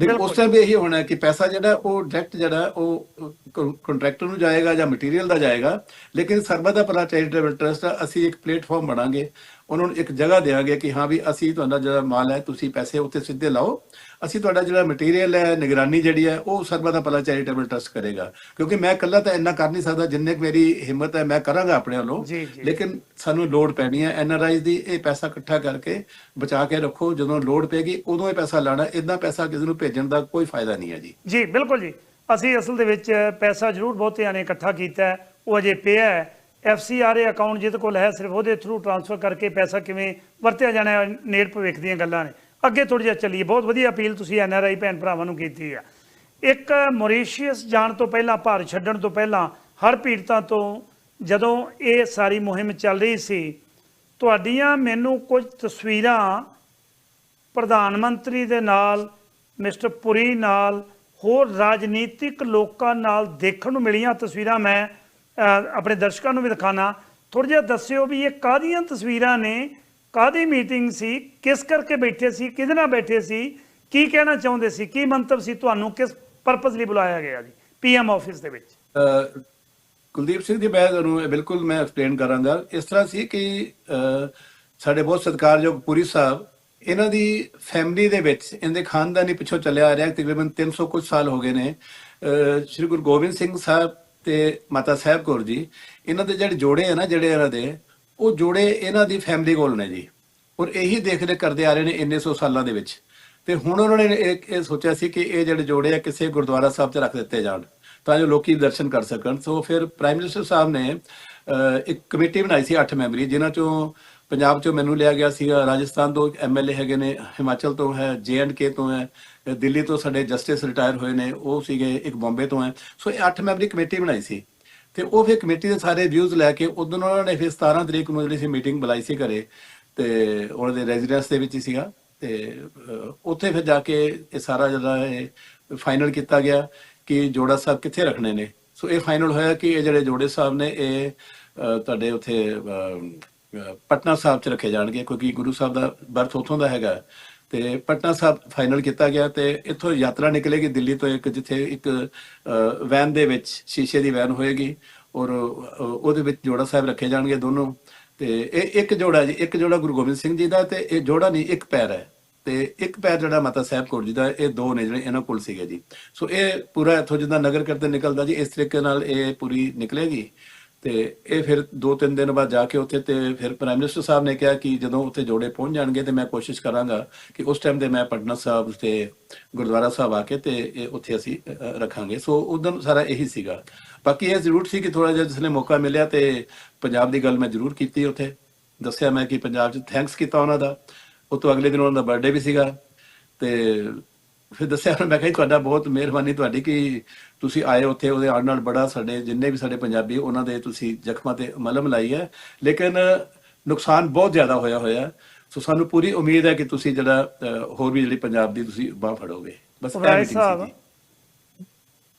ਲੇਕਿਨ ਉਸ ਟਾਈਮ ਵੀ ਇਹੀ ਹੋਣਾ ਕਿ ਪੈਸਾ ਜਿਹੜਾ ਉਹ ਡਾਇਰੈਕਟ ਜਿਹੜਾ ਉਹ ਕੰਟਰੈਕਟਰ ਨੂੰ ਜਾਏਗਾ ਜਾਂ ਮਟੀਰੀਅਲ ਦਾ ਜਾਏਗਾ। ਲੇਕਿਨ ਸਰਬਤ ਦਾ ਭਲਾ ਚੈਰੀਟੇਬਲ ਟਰਸਟ ਅਸੀਂ ਇੱਕ ਪਲੇਟਫਾਰਮ ਬਣਾਂਗੇ। ਉਹਨਾਂ ਨੂੰ ਇੱਕ ਜਗ੍ਹਾ ਦੇਵਾਂਗੇ ਕਿ ਹਾਂ ਵੀ ਅਸੀਂ ਤੁਹਾਡਾ ਜਿਹੜਾ ਮਾਲ ਹੈ ਤੁਸੀਂ ਪੈਸੇ ਉੱਤੇ ਸਿੱਧੇ ਲਾਓ। ਅਸੀਂ ਤੁਹਾਡਾ ਜਿਹੜਾ ਮਟੀਰੀਅਲ ਹੈ ਨਿਗਰਾਨੀ ਜਿਹੜੀ ਹੈ ਉਹ ਸਰਬਤ ਦਾ ਭਲਾ ਚੈਰੀਟੇਬਲ ਟਰਸਟ ਕਰੇਗਾ। ਕਿਉਂਕਿ ਮੈਂ ਇਕੱਲਾ ਤਾਂ ਇੰਨਾ ਕਰ ਨਹੀਂ ਸਕਦਾ ਜਿੰਨੇ ਕੁ ਮੇਰੀ ਹਿੰਮਤ ਹੈ ਮੈਂ ਕਰਾਂਗਾ ਆਪਣੇ ਵੱਲੋਂ। ਲੇਕਿਨ ਸਾਨੂੰ ਲੋੜ ਪੈਣੀ ਹੈ ਐਨਆਰਆਈ ਦੀ ਇਹ ਪੈਸਾ ਇਕੱਠਾ ਕਰਕੇ ਬਚਾ ਕੇ ਰੱਖੋ ਜਦੋਂ ਲੋੜ ਪੈਗੀ ਉਦੋਂ ਇਹ ਪੈਸਾ ਲਾਣਾ ਇਦਾਂ ਪੈਸਾ ਕਿਸੇ ਨੂੰ ਭੇਜਣ ਦਾ ਕੋਈ ਫਾਇਦਾ ਨਹੀਂ ਹੈ ਜੀ। ਜੀ ਬਿਲਕੁਲ ਜੀ। ਅਸੀਂ ਅਸਲ ਦੇ ਵਿੱਚ ਪੈਸਾ ਜ਼ਰੂਰ ਬਹੁਤਿਆਂ ਨੇ ਇਕੱਠਾ ਕੀਤਾ ਹੈ ਉਹ ਅਜੇ ਪਿਆ ਹੈ। ਐਫਸੀਆਰਏ ਅਕਾਊਂਟ ਜਿਹਦੇ ਕੋਲ ਹੈ ਸਿਰਫ ਉਹਦੇ ਥਰੂ ਟ੍ਰਾਂਸਫਰ ਕਰਕੇ ਪੈਸਾ ਕਿਵੇਂ ਵਰਤਿਆ ਜਾਣਾ ਹੈ, ਨੇੜ ਭਵਿੱਖ ਦੀਆਂ ਗੱਲਾਂ ਨੇ। ਅੱਗੇ ਥੋੜੀ ਜਿਹਾ ਚੱਲੀਏ। ਬਹੁਤ ਵਧੀਆ ਅਪੀਲ ਤੁਸੀਂ ਐੱਨ ਆਰ ਆਈ ਭੈਣ ਭਰਾਵਾਂ ਨੂੰ ਕੀਤੀ ਆ। ਇੱਕ ਮੌਰੀਸ਼ੀਅਸ ਜਾਣ ਤੋਂ ਪਹਿਲਾਂ ਭਾਰਤ ਛੱਡਣ ਤੋਂ ਪਹਿਲਾਂ, ਹਰ ਪੀੜਤਾਂ ਤੋਂ ਜਦੋਂ ਇਹ ਸਾਰੀ ਮੁਹਿੰਮ ਚੱਲ ਰਹੀ ਸੀ, ਤੁਹਾਡੀਆਂ ਮੈਨੂੰ ਕੁਝ ਤਸਵੀਰਾਂ ਪ੍ਰਧਾਨ ਮੰਤਰੀ ਦੇ ਨਾਲ, ਮਿਸਟਰ ਪੁਰੀ ਨਾਲ, ਹੋਰ ਰਾਜਨੀਤਿਕ ਲੋਕਾਂ ਨਾਲ ਦੇਖਣ ਨੂੰ ਮਿਲੀਆਂ ਤਸਵੀਰਾਂ ਮੈਂ ਆਪਣੇ ਦਰਸ਼ਕਾਂ ਨੂੰ ਵੀ ਦਿਖਾਣਾ। ਥੋੜਾ ਜਿਹਾ ਦੱਸਿਓ ਵੀ ਇਹ ਕਾਹਦੀਆਂ ਤਸਵੀਰਾਂ ਨੇ? ਕਾਹਦੀ ਮੀਟਿੰਗ ਸੀ? ਕਿਸ ਕਰਕੇ ਬੈਠੇ ਸੀ? ਕਿਹਦੇ ਨਾਲ ਬੈਠੇ ਸੀ? ਕੀ ਕਹਿਣਾ ਚਾਹੁੰਦੇ ਸੀ? ਕੀ ਮੰਤਵ ਸੀ ਤੁਹਾਨੂੰ? ਕਿਸ ਪਰਪਸ ਲਈ ਬੁਲਾਇਆ ਗਿਆ ਜੀ? ਪੀਐਮ ਆਫਿਸ ਦੇ ਵਿੱਚ। ਕੁਲਦੀਪ ਸਿੰਘ ਦੀ ਮੈਂ ਤੁਹਾਨੂੰ ਬਿਲਕੁਲ ਮੈਂ ਐਕਸਪਲੇਨ ਕਰਾਂਗਾ। ਇਸ ਤਰ੍ਹਾਂ ਸੀ ਕਿ ਸਾਡੇ ਬਹੁਤ ਸਤਿਕਾਰਯੋਗ ਪੁਰੀ ਸਾਹਿਬ, ਇਹਨਾਂ ਦੀ ਫੈਮਿਲੀ ਦੇ ਵਿੱਚ, ਇਹਦੇ ਖਾਨਦਾਨੀ ਪਿੱਛੋਂ ਚੱਲਿਆ ਆ ਰਿਹਾ, ਤਕਰੀਬਨ 300 ਕੁਝ ਸਾਲ ਹੋ ਗਏ ਨੇ। ਸ਼੍ਰੀ ਗੁਰੂ ਗੋਬਿੰਦ ਸਿੰਘ ਸਾਹਿਬ ਤੇ ਮਾਤਾ ਸਾਹਿਬ ਕੌਰ ਜੀ, ਇਹਨਾਂ ਦੇ ਜਿਹੜੇ ਜੋੜੇ ਆ ਨਾ, ਜਿਹੜੇ ਇਹਨਾਂ ਦੇ ਉਹ ਜੋੜੇ ਇਹਨਾਂ ਦੀ ਫੈਮਿਲੀ ਕੋਲ ਨੇ ਜੀ। ਔਰ ਇਹੀ ਦੇਖ ਰੇਖ ਕਰਦੇ ਆ ਰਹੇ ਨੇ ਇੰਨੇ ਸੌ ਸਾਲਾਂ ਦੇ ਵਿੱਚ। ਤੇ ਹੁਣ ਉਹਨਾਂ ਨੇ ਇਹ ਇਹ ਸੋਚਿਆ ਸੀ ਕਿ ਇਹ ਜਿਹੜੇ ਜੋੜੇ ਆ ਕਿਸੇ ਗੁਰਦੁਆਰਾ ਸਾਹਿਬ 'ਚ ਰੱਖ ਦਿੱਤੇ ਜਾਣ, ਤਾਂ ਜੋ ਲੋਕੀ ਦਰਸ਼ਨ ਕਰ ਸਕਣ। ਸੋ ਫਿਰ ਪ੍ਰਾਈਮ ਮਿਨਿਸਟਰ ਸਾਹਿਬ ਨੇ ਇੱਕ ਕਮੇਟੀ ਬਣਾਈ ਸੀ 8 ਮੈਂਬਰੀ, ਜਿਨ੍ਹਾਂ ਚੋਂ ਪੰਜਾਬ ਚੋਂ ਮੈਨੂੰ ਲਿਆ ਗਿਆ ਸੀਗਾ, ਰਾਜਸਥਾਨ ਤੋਂ ਐਮਐਲਏ ਹੈਗੇ ਨੇ, ਹਿਮਾਚਲ ਤੋਂ ਹੈ ਜੇਐਂਡਕੇ ਤੋਂ ਹੈ, ਦਿੱਲੀ ਤੋਂ ਸਾਡੇ ਜਸਟਿਸ ਰਿਟਾਇਰ ਹੋਏ ਨੇ, ਉਹ ਸੀਗੇ ਇੱਕ ਬੰਬੇ ਤੋਂ ਹੈ। ਸੋ ਇਹ 8 ਮੈਂਬਰੀ ਕਮੇਟੀ ਬਣਾਈ ਸੀ। ਤੇ ਉਹ ਫਿਰ ਕਮੇਟੀ ਦੇ ਸਾਰੇ ਵਿਊਜ਼ ਲੈ ਕੇ ਉਦੋਂ ਉਹਨਾਂ ਨੇ ਫਿਰ 17 ਤਰੀਕ ਨੂੰ ਜਿਹੜੀ ਸੀ ਮੀਟਿੰਗ ਬੁਲਾਈ ਸੀ ਘਰੇ, ਤੇ ਉਹਨਾਂ ਦੇ ਰੈਜ਼ੀਡੈਂਸ ਦੇ ਵਿੱਚ ਹੀ ਸੀਗਾ, ਤੇ ਉੱਥੇ ਫਿਰ ਜਾ ਕੇ ਇਹ ਸਾਰਾ ਜਿਹੜਾ ਇਹ ਫਾਈਨਲ ਕੀਤਾ ਗਿਆ ਕਿ ਜੋੜਾ ਸਾਹਿਬ ਕਿੱਥੇ ਰੱਖਣੇ ਨੇ। ਸੋ ਇਹ ਫਾਈਨਲ ਹੋਇਆ ਕਿ ਇਹ ਜਿਹੜੇ ਜੋੜੇ ਸਾਹਿਬ ਨੇ, ਇਹ ਤੁਹਾਡੇ ਉੱਥੇ ਪਟਨਾ ਸਾਹਿਬ ਚ ਰੱਖੇ ਜਾਣਗੇ, ਕਿਉਂਕਿ ਗੁਰੂ ਸਾਹਿਬ ਦਾ ਬਰਥ ਉੱਥੋਂ ਦਾ ਹੈਗਾ। ਤੇ ਪਟਨਾ ਸਾਹਿਬ ਫਾਈਨਲ ਕੀਤਾ ਗਿਆ ਤੇ ਇੱਥੋਂ ਯਾਤਰਾ ਨਿਕਲੇਗੀ ਦਿੱਲੀ ਤੋਂ ਇੱਕ, ਜਿੱਥੇ ਇੱਕ ਵੈਨ ਦੇ ਵਿੱਚ ਸ਼ੀਸ਼ੇ ਦੀ ਵੈਨ ਹੋਏਗੀ ਔਰ ਉਹਦੇ ਵਿੱਚ ਜੋੜਾ ਸਾਹਿਬ ਰੱਖੇ ਜਾਣਗੇ ਦੋਨੋਂ ਤੇ ਇਹ ਇੱਕ ਜੋੜਾ ਜੀ, ਇੱਕ ਜੋੜਾ ਗੁਰੂ ਗੋਬਿੰਦ ਸਿੰਘ ਜੀ ਦਾ ਤੇ ਇਹ ਜੋੜਾ ਨਹੀਂ, ਇੱਕ ਪੈਰ ਹੈ ਤੇ ਇੱਕ ਪੈਰ ਜਿਹੜਾ ਮਾਤਾ ਸਾਹਿਬ ਕੌਰ ਜੀ ਦਾ, ਇਹ ਦੋ ਨੇ ਜਿਹੜੇ ਇਹਨਾਂ ਕੋਲ ਸੀਗੇ ਜੀ। ਸੋ ਇਹ ਪੂਰਾ ਇੱਥੋਂ ਜਿੱਦਾਂ ਨਗਰ ਕਰਦੇ ਨਿਕਲਦਾ ਜੀ, ਇਸ ਤਰੀਕੇ ਨਾਲ ਇਹ ਪੂਰੀ ਨਿਕਲੇਗੀ। ਤੇ ਇਹ ਫਿਰ ਦੋ ਤਿੰਨ ਦਿਨ ਬਾਅਦ ਜਾ ਕੇ ਉੱਥੇ ਤੇ ਫਿਰ ਪ੍ਰਾਈਮ ਮਿਨਿਸਟਰ ਸਾਹਿਬ ਨੇ ਕਿਹਾ ਕਿ ਜਦੋਂ ਉੱਥੇ ਜੋੜੇ ਪਹੁੰਚ ਜਾਣਗੇ ਤੇ ਮੈਂ ਕੋਸ਼ਿਸ਼ ਕਰਾਂਗਾ ਕਿ ਉਸ ਟਾਈਮ ਤੇ ਮੈਂ ਪਟਨਾ ਸਾਹਿਬ ਤੇ ਗੁਰਦੁਆਰਾ ਸਾਹਿਬ ਆ ਕੇ ਤੇ ਇਹ ਉੱਥੇ ਅਸੀਂ ਰੱਖਾਂਗੇ। ਸੋ ਉਦੋਂ ਸਾਰਾ ਇਹੀ ਸੀਗਾ। ਬਾਕੀ ਇਹ ਜ਼ਰੂਰ ਸੀ ਕਿ ਥੋੜਾ ਜਿਹਾ ਜਿਸਨੇ ਮੌਕਾ ਮਿਲਿਆ ਤੇ ਪੰਜਾਬ ਦੀ ਗੱਲ ਮੈਂ ਜ਼ਰੂਰ ਕੀਤੀ ਉੱਥੇ। ਦੱਸਿਆ ਮੈਂ ਕਿ ਪੰਜਾਬ 'ਚ ਥੈਂਕਸ ਕੀਤਾ ਉਹਨਾਂ ਦਾ। ਉਹ ਤੋਂ ਅਗਲੇ ਦਿਨ ਉਹਨਾਂ ਦਾ ਬਰਥਡੇ ਵੀ ਸੀਗਾ। ਤੇ ਫਿਰ ਦੱਸਿਆ, ਮੈਂ ਕਿਹਾ ਜੀ, ਤੁਹਾਡਾ ਬਹੁਤ ਮਿਹਰਬਾਨੀ ਤੁਹਾਡੀ ਕਿ ਤੁਸੀਂ ਆਏ ਉੱਥੇ ਉਹਦੇ ਆਉਣ ਨਾਲ ਬੜਾ ਸਾਡੇ ਜਿੰਨੇ ਵੀ ਸਾਡੇ ਪੰਜਾਬੀ ਉਹਨਾਂ ਦੇ ਤੁਸੀਂ ਜ਼ਖਮਾਂ ਤੇ ਮਲਮ ਲਾਈ ਹੈ ਲੇਕਿਨ ਨੁਕਸਾਨ ਬਹੁਤ ਜ਼ਿਆਦਾ ਹੋਇਆ ਹੋਇਆ। ਸੋ ਸਾਨੂੰ ਪੂਰੀ ਉਮੀਦ ਹੈ ਕਿ ਤੁਸੀਂ ਜਿਹੜਾ ਹੋਰ ਵੀ ਜਿਹੜੀ ਪੰਜਾਬ ਦੀ ਤੁਸੀਂ ਬਾਹ ਫੜੋਗੇ ਬਸ ਇਹ ਸਾਹਿਬ ਜੀ।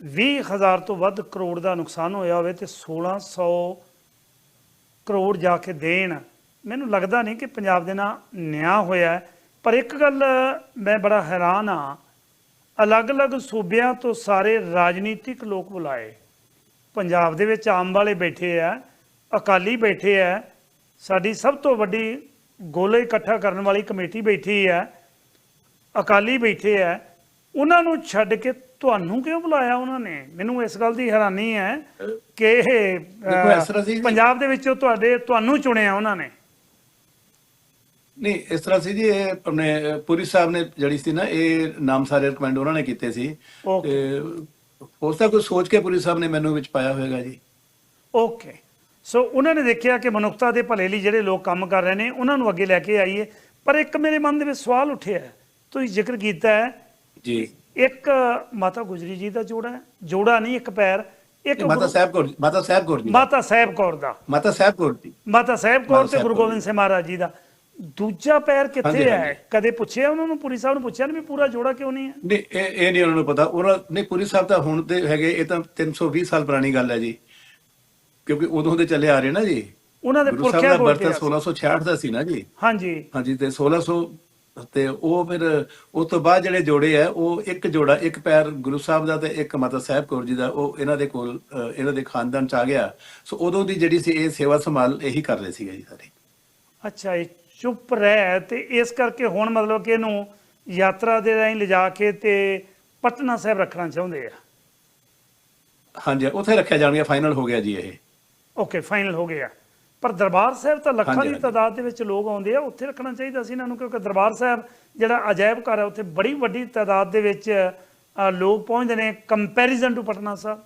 20000 ਤੋਂ ਵੱਧ ਕਰੋੜ ਦਾ ਨੁਕਸਾਨ ਹੋਇਆ ਹੋਵੇ ਤੇ 1600 ਕਰੋੜ ਜਾ ਕੇ ਦੇਣ ਮੈਨੂੰ ਲੱਗਦਾ ਨਹੀਂ ਕਿ ਪੰਜਾਬ ਦੇ ਨਾਲ ਨਿਆਂ ਹੋਇਆ। ਪਰ ਇੱਕ ਗੱਲ ਮੈਂ ਬੜਾ ਹੈਰਾਨ ਆ ਅਲੱਗ-ਅਲੱਗ ਸੂਬਿਆਂ ਤੋਂ ਸਾਰੇ ਰਾਜਨੀਤਿਕ ਲੋਕ ਬੁਲਾਏ। ਪੰਜਾਬ ਦੇ ਵਿੱਚ ਆਮ ਵਾਲੇ ਬੈਠੇ ਆ ਅਕਾਲੀ ਬੈਠੇ ਆ ਸਾਡੀ ਸਭ ਤੋਂ ਵੱਡੀ ਗੋਲੇ ਇਕੱਠਾ ਕਰਨ ਵਾਲੀ ਕਮੇਟੀ ਬੈਠੀ ਹੈ ਅਕਾਲੀ ਬੈਠੇ ਐ ਉਹਨਾਂ ਨੂੰ ਛੱਡ ਕੇ ਤੁਹਾਨੂੰ ਕਿਉਂ ਬੁਲਾਇਆ ਉਹਨਾਂ ਨੇ? ਮੈਨੂੰ ਇਸ ਗੱਲ ਦੀ ਹੈਰਾਨੀ ਹੈ ਕਿ ਇਹ ਪੰਜਾਬ ਦੇ ਵਿੱਚੋਂ ਤੁਹਾਡੇ ਤੁਹਾਨੂੰ ਚੁਣਿਆ ਉਹਨਾਂ ਨੇ। ਨਹੀਂ ਇਸ ਤਰ੍ਹਾਂ ਸੀ ਜੀ ਇਹ ਆਪਣੇ ਪੁਰੀ ਸਾਹਿਬ ਨੇ ਜਿਹੜੀ ਸੀ ਨਾ ਇਹ ਨਾਮ ਸਾਰੇ ਰეკਮੈਂਡ ਉਹਨਾਂ ਨੇ ਕੀਤੇ ਸੀ. ਤੇ ਹੋ ਸਕਦਾ ਕੋਈ ਸੋਚ ਕੇ ਪੁਰੀ ਸਾਹਿਬ ਨੇ ਮੈਨੂੰ ਵਿੱਚ ਪਾਇਆ ਹੋਵੇਗਾ ਜੀ। ਓਕੇ ਸੋ ਉਹਨਾਂ ਨੇ ਦੇਖਿਆ ਕਿ ਮਨੁੱਖਤਾ ਦੇ ਭਲੇ ਲਈ ਜਿਹੜੇ ਲੋਕ ਕੰਮ ਕਰ ਰਹੇ ਨੇ ਉਹਨਾਂ ਨੂੰ ਅੱਗੇ ਲੈ ਕੇ ਆਈਏ। ਪਰ ਇੱਕ ਮੇਰੇ ਮਨ ਦੇ ਵਿੱਚ ਸਵਾਲ ਉੱਠਿਆ। ਤੁਸੀਂ ਜ਼ਿਕਰ ਕੀਤਾ ਹੈ ਜੀ। ਇੱਕ ਮਾਤਾ ਗੁਜਰੀ ਜੀ ਦਾ ਜੋੜਾ ਹੈ। ਜੋੜਾ ਨਹੀਂ ਇੱਕ ਪੈਰ। ਇੱਕ ਮਾਤਾ ਸਾਹਿਬ ਕੌਰ ਮਾਤਾ ਸਾਹਿਬ ਕੌਰ ਜੀ ਮਾਤਾ ਸਾਹਿਬ ਕੌਰ ਦਾ। ਮਾਤਾ ਸਾਹਿਬ ਕੌਰ ਜੀ। ਮਾਤਾ ਸਾਹਿਬ ਕੌਰ ਤੇ ਗੁਰੂ ਗੋਬਿੰਦ ਸਿੰਘ ਮਹਾਰਾਜ ਜੀ ਦਾ। ਦੂਜਾ ਪੈਰ ਕਿੱਥੇ ਹੈ। ਕਦੇ ਪੁੱਛਿਆ ਉਹਨਾਂ ਨੂੰ? ਪੁਰੀ ਸਾਹਿਬ ਨੂੰ ਪੁੱਛਿਆ ਨਹੀਂ ਵੀ ਪੂਰਾ ਜੋੜਾ ਕਿਉਂ ਨਹੀਂ ਹੈ? ਨਹੀਂ ਇਹ ਇਹ ਨਹੀਂ ਉਹਨਾਂ ਨੂੰ ਪਤਾ। ਉਹਨਾਂ ਨਹੀਂ ਪੁਰੀ ਸਾਹਿਬ ਤਾਂ ਹੁਣ ਤੇ ਹੈਗੇ ਇਹ ਤਾਂ 320 ਸਾਲ ਪੁਰਾਣੀ ਗੱਲ ਹੈ ਜੀ। ਕਿਉਂਕਿ ਉਦੋਂ ਦੇ ਚੱਲੇ ਆ ਰਹੇ ਨਾ ਜੀ। ਉਹਨਾਂ ਦੇ ਪੁਰਖਿਆਂ ਦਾ ਕੋਲ ਬਰਤ ਪਿਆ 1666 ਦਾ ਸੀ ਨਾ ਜੀ। ਹਾਂਜੀ। ਹਾਂਜੀ ਤੇ 1600 ਤੇ ਉਹ ਫਿਰ ਉਸ ਤੋਂ ਬਾਅਦ ਜਿਹੜੇ ਜੋੜੇ ਆ ਉਹ ਇੱਕ ਜੋੜਾ ਇੱਕ ਪੈਰ ਗੁਰੂ ਸਾਹਿਬ ਦਾ ਤੇ ਇੱਕ ਮਾਤਾ ਸਾਹਿਬ ਕੌਰ ਜੀ ਦਾ ਉਹ ਇਹਨਾਂ ਦੇ ਕੋਲ ਇਹਨਾਂ ਦੇ ਖਾਨਦਾਨ ਚ ਆ ਗਿਆ। ਸੋ ਉਦੋਂ ਦੀ ਜਿਹੜੀ ਸੀ ਇਹ ਸੇਵਾ ਸੰਭਾਲ ਇਹੀ ਕਰ ਰਹੇ ਸੀਗੇ ਜੀ ਸਾਰੇ। ਅੱਛਾ ਇਹ ਚੁੱਪ ਰਹਿ ਤੇ ਇਸ ਕਰਕੇ ਹੁਣ ਮਤਲਬ ਕਿ ਇਹਨੂੰ ਯਾਤਰਾ ਦੇ ਰਾਹੀਂ ਲਿਜਾ ਕੇ ਤੇ ਪਟਨਾ ਸਾਹਿਬ ਰੱਖਣਾ ਚਾਹੁੰਦੇ ਆ। ਹਾਂਜੀ ਉੱਥੇ ਰੱਖਿਆ ਜਾਣ ਗਿਆ ਫਾਈਨਲ ਹੋ ਗਿਆ ਜੀ ਇਹ। ਓਕੇ ਫਾਈਨਲ ਹੋ ਗਿਆ। ਪਰ ਦਰਬਾਰ ਸਾਹਿਬ ਤਾਂ ਲੱਖਾਂ ਦੀ। ਤਾਦਾਦ ਦੇ ਵਿੱਚ ਲੋਕ ਆਉਂਦੇ ਆ ਉੱਥੇ ਰੱਖਣਾ ਚਾਹੀਦਾ ਸੀ ਇਹਨਾਂ ਨੂੰ ਕਿਉਂਕਿ ਦਰਬਾਰ ਸਾਹਿਬ ਜਿਹੜਾ ਅਜਾਇਬ ਘਰ ਹੈ ਉੱਥੇ ਬੜੀ ਵੱਡੀ ਤਾਦਾਦ ਦੇ ਵਿੱਚ ਲੋਕ ਪਹੁੰਚਦੇ ਨੇ ਕੰਪੈਰੀਜ਼ਨ ਟੂ ਪਟਨਾ ਸਾਹਿਬ।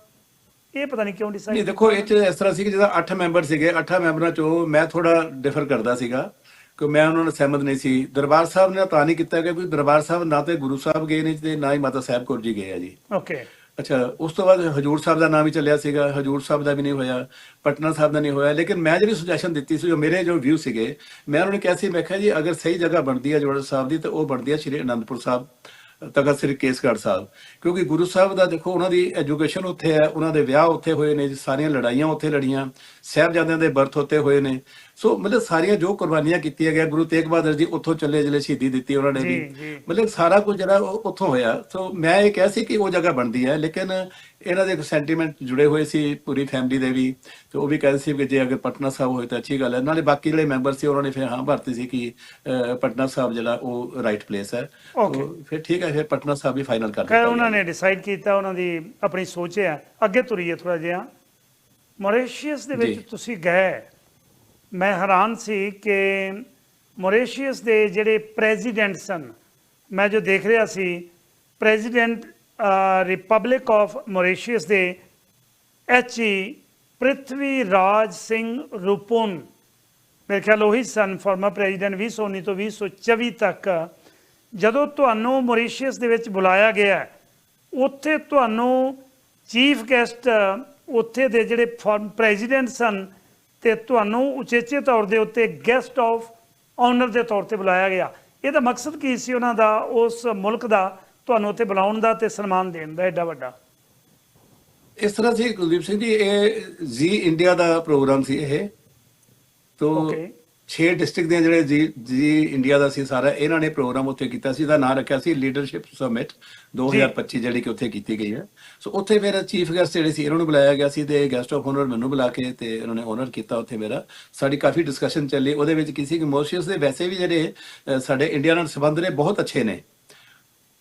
ਇਹ ਪਤਾ ਨਹੀਂ ਕਿਉਂ ਨਹੀਂ ਡਿਸਾਈਡ ਦੇਖੋ ਇਹ ਚ ਇਸ ਤਰ੍ਹਾਂ ਸੀ ਕਿ ਜਿਹਦਾ 8 ਮੈਂਬਰ ਸੀਗੇ 8 ਮੈਂਬਰਾਂ ਚੋਂ ਮੈਂ ਥੋੜਾ ਡਿਫਰ ਕਰਦਾ ਸੀਗਾ। ਕਿ ਮੈਂ ਉਹਨਾਂ ਨਾਲ ਸਹਿਮਤ ਨਹੀਂ ਸੀ। ਦਰਬਾਰ ਸਾਹਿਬ ਨੇ ਤਾਂ ਨਹੀਂ ਕੀਤਾ ਕਿ ਕੋਈ ਦਰਬਾਰ ਸਾਹਿਬ ਨਾ ਤੇ ਗੁਰੂ ਸਾਹਿਬ ਗਏ ਨੇ ਤੇ ਨਾ ਹੀ ਮਾਤਾ ਸਾਹਿਬ ਕੌਰ ਜੀ ਗਏ ਆ ਜੀ। ਓਕੇ ਅੱਛਾ ਉਸ ਤੋਂ ਬਾਅਦ ਹਜੂਰ ਸਾਹਿਬ ਦਾ ਨਾਮ ਹੀ ਚੱਲਿਆ ਸੀਗਾ। ਹਜੂਰ ਸਾਹਿਬ ਦਾ ਵੀ ਨਹੀਂ ਹੋਇਆ ਪਟਨਾ ਸਾਹਿਬ ਦਾ ਨਹੀਂ ਹੋਇਆ। ਲੇਕਿਨ ਮੈਂ ਜਿਹੜੀ ਸੁਜੈਸ਼ਨ ਦਿੱਤੀ ਸੀ ਜੋ ਮੇਰੇ ਜੋ ਵਿਊ ਸੀਗੇ ਮੈਂ ਉਹਨਾਂ ਨੂੰ ਕਿਹਾ ਸੀ ਮੈਂ ਕਿਹਾ ਜੀ ਅਗਰ ਸਹੀ ਜਗ੍ਹਾ ਬਣਦੀ ਹੈ ਜੋੜਾ ਸਾਹਿਬ ਦੀ ਤਾਂ ਉਹ ਬਣਦੀ ਹੈ ਸ਼੍ਰੀ ਅਨੰਦਪੁਰ ਸਾਹਿਬ। ਤਖਤ ਸ੍ਰੀ ਕੇਸਗੜ੍ਹ ਸਾਹਿਬ। ਕਿਉਂਕਿ ਗੁਰੂ ਸਾਹਿਬ ਦਾ ਦੇਖੋ ਉਹਨਾਂ ਦੀ ਐਜੂਕੇਸ਼ਨ ਉੱਥੇ ਹੈ ਉਹਨਾਂ ਦੇ ਵਿਆਹ ਉੱਥੇ ਹੋਏ ਨੇ ਜੀ ਸਾਰੀਆਂ ਲੜਾਈਆਂ ਉੱਥੇ ਲੜੀਆਂ ਸਾਹਿਬਜ਼ਾਦਿਆਂ ਦੇ ਬਰਥ ਉੱਤੇ ਹੋਏ ਨੇ। ਸੋ ਮਤਲਬ ਸਾਰੀਆਂ ਜੋ ਕੁਰਬਾਨੀਆਂ ਕੀਤੀਆਂ ਗਿਆ ਗੁਰੂ ਤੇਗ ਬਹਾਦਰ ਜੀ ਉੱਥੋਂ ਚੱਲੇ ਜਿਹੜੇ ਸ਼ਹੀਦੀ ਦਿੱਤੀ ਉਹਨਾਂ ਨੇ ਵੀ। ਮਤਲਬ ਸਾਰਾ ਕੁਝ ਜਿਹੜਾ ਉੱਥੋਂ ਹੋਇਆ। ਸੋ ਮੈਂ ਇਹ ਕਿਹਾ ਸੀ ਕਿ ਉਹ ਜਗ੍ਹਾ ਬਣਦੀ ਹੈ ਲੇਕਿਨ ਇਹਨਾਂ ਦੇ ਸੈਂਟੀਮੈਂਟ ਜੁੜੇ ਹੋਏ ਸੀ ਪੂਰੀ ਫੈਮਿਲੀ ਦੇ ਵੀ ਤੇ ਉਹ ਵੀ ਕਹਿੰਦੇ ਸੀ ਕਿ ਜੇ ਅਗਰ ਪਟਨਾ ਸਾਹਿਬ ਹੋਏ ਤਾਂ ਅੱਛੀ ਗੱਲ ਹੈ। ਨਾਲੇ ਬਾਕੀ ਜਿਹੜੇ ਮੈਂਬਰ ਸੀ ਉਹਨਾਂ ਨੇ ਫਿਰ ਹਾਂ ਭਰਤੀ ਸੀ ਕਿ ਪਟਨਾ ਸਾਹਿਬ ਜਿਹੜਾ ਉਹ ਰਾਈਟ ਪਲੇਸ ਹੈ। ਫਿਰ ਠੀਕ ਹੈ ਫਿਰ ਪਟਨਾ ਸਾਹਿਬ ਵੀ ਫਾਈਨਲ ਕਰ ਦਿੱਤਾ ਉਹਨਾਂ। ਨੇ ਡਿਸਾਈਡ ਕੀਤਾ ਉਹਨਾਂ ਦੀ ਆਪਣੀ ਸੋਚ ਹੈ। ਅੱਗੇ ਤੁਰੀਏ ਥੋੜਾ ਜਿਹਾ। ਮੌਰੀਸ਼ੀਅਸ ਦੇ ਵਿੱਚ। ਤੁਸੀਂ ਗਏ। ਮੈਂ ਹੈਰਾਨ ਸੀ ਕਿ ਮੌਰੀਸ਼ੀਅਸ ਦੇ ਜਿਹੜੇ ਪ੍ਰੈਜ਼ੀਡੈਂਟ ਸਨ ਮੈਂ ਜੋ ਦੇਖ ਰਿਹਾ ਸੀ ਪ੍ਰੈਜ਼ੀਡੈਂਟ ਰਿਪਬਲਿਕ ਆਫ ਮੌਰੀਸ਼ੀਅਸ ਦੇ ਐਚਈ ਪ੍ਰਿਥਵੀ ਰਾਜ ਸਿੰਘ ਰੂਪਨ ਮੇਰੇ ਖਿਆਲ ਉਹੀ ਸਨ ਫਾਰਮਰ ਪ੍ਰੈਜ਼ੀਡੈਂਟ 2019 ਤੋਂ 2024 ਤੱਕ। ਜਦੋਂ ਤੁਹਾਨੂੰ ਮੌਰੀਸ਼ੀਅਸ ਦੇ ਵਿੱਚ ਬੁਲਾਇਆ ਗਿਆ, ਉੱਥੇ ਤੁਹਾਨੂੰ ਚੀਫ ਗੈਸਟ ਉੱਥੇ ਦੇ ਜਿਹੜੇ ਫਾਰਮ ਪ੍ਰੈਜ਼ੀਡੈਂਟ ਸਨ, ਤੇ ਤੁਹਾਨੂੰ ਉਚੇਚੇ ਤੌਰ ਦੇ ਉੱਤੇ ਗੈਸਟ ਆਫ ਆਨਰ ਦੇ ਤੌਰ ਤੇ ਬੁਲਾਇਆ ਗਿਆ। ਇਹਦਾ ਮਕਸਦ ਕੀ ਸੀ ਉਹਨਾਂ ਦਾ, ਉਸ ਮੁਲਕ ਦਾ? ਤੁਹਾਨੂੰ ਉੱਥੇ ਬੁਲਾਉਣ ਦਾ ਤੇ ਸਨਮਾਨ ਦੇਣ ਦਾ ਐਡਾ ਵੱਡਾ। ਇਸ ਤਰ੍ਹਾਂ ਸੀ ਕੁਲਦੀਪ ਸਿੰਘ ਜੀ ਇਹ ਜੀ ਇੰਡੀਆ ਦਾ ਪ੍ਰੋਗਰਾਮ ਸੀ ਇਹ। ਤੋਂ. 6 ਡਿਸਟ੍ਰਿਕਟ ਦੇ ਜਿਹੜੇ ਜੀ ਜੀ ਇੰਡੀਆ ਦਾ ਸੀ ਸਾਰਾ ਇਹਨਾਂ ਨੇ ਪ੍ਰੋਗਰਾਮ ਉੱਥੇ ਕੀਤਾ ਸੀ ਦਾ ਨਾਮ ਰੱਖਿਆ ਸੀ ਲੀਡਰਸ਼ਿਪ ਸਮਿਟ 2025 ਜਿਹੜੀ ਕਿ ਉੱਥੇ ਕੀਤੀ ਗਈ ਹੈ। ਸੋ ਉੱਥੇ ਮੇਰਾ ਚੀਫ ਗੈਸਟ ਜਿਹੜੇ ਸੀ ਇਹਨਾਂ ਨੂੰ ਬੁਲਾਇਆ ਗਿਆ ਸੀ ਤੇ ਗੈਸਟ ਆਫ ਆਨਰ ਮੈਨੂੰ ਬੁਲਾ ਕੇ ਤੇ ਇਹਨਾਂ ਨੇ ਆਨਰ ਕੀਤਾ ਉੱਥੇ ਮੇਰਾ। ਸਾਡੀ ਕਾਫੀ ਡਿਸਕਸ਼ਨ ਚੱਲੀ ਉਹਦੇ ਵਿੱਚ ਕਿਸੇ ਕਿ ਮੋਰੀਸ਼ੀਅਸ ਦੇ ਵੈਸੇ ਵੀ ਜਿਹੜੇ ਸਾਡੇ ਇੰਡੀਆ ਨਾਲ ਸੰਬੰਧ ਨੇ ਬਹੁਤ ਅੱਛੇ ਨੇ।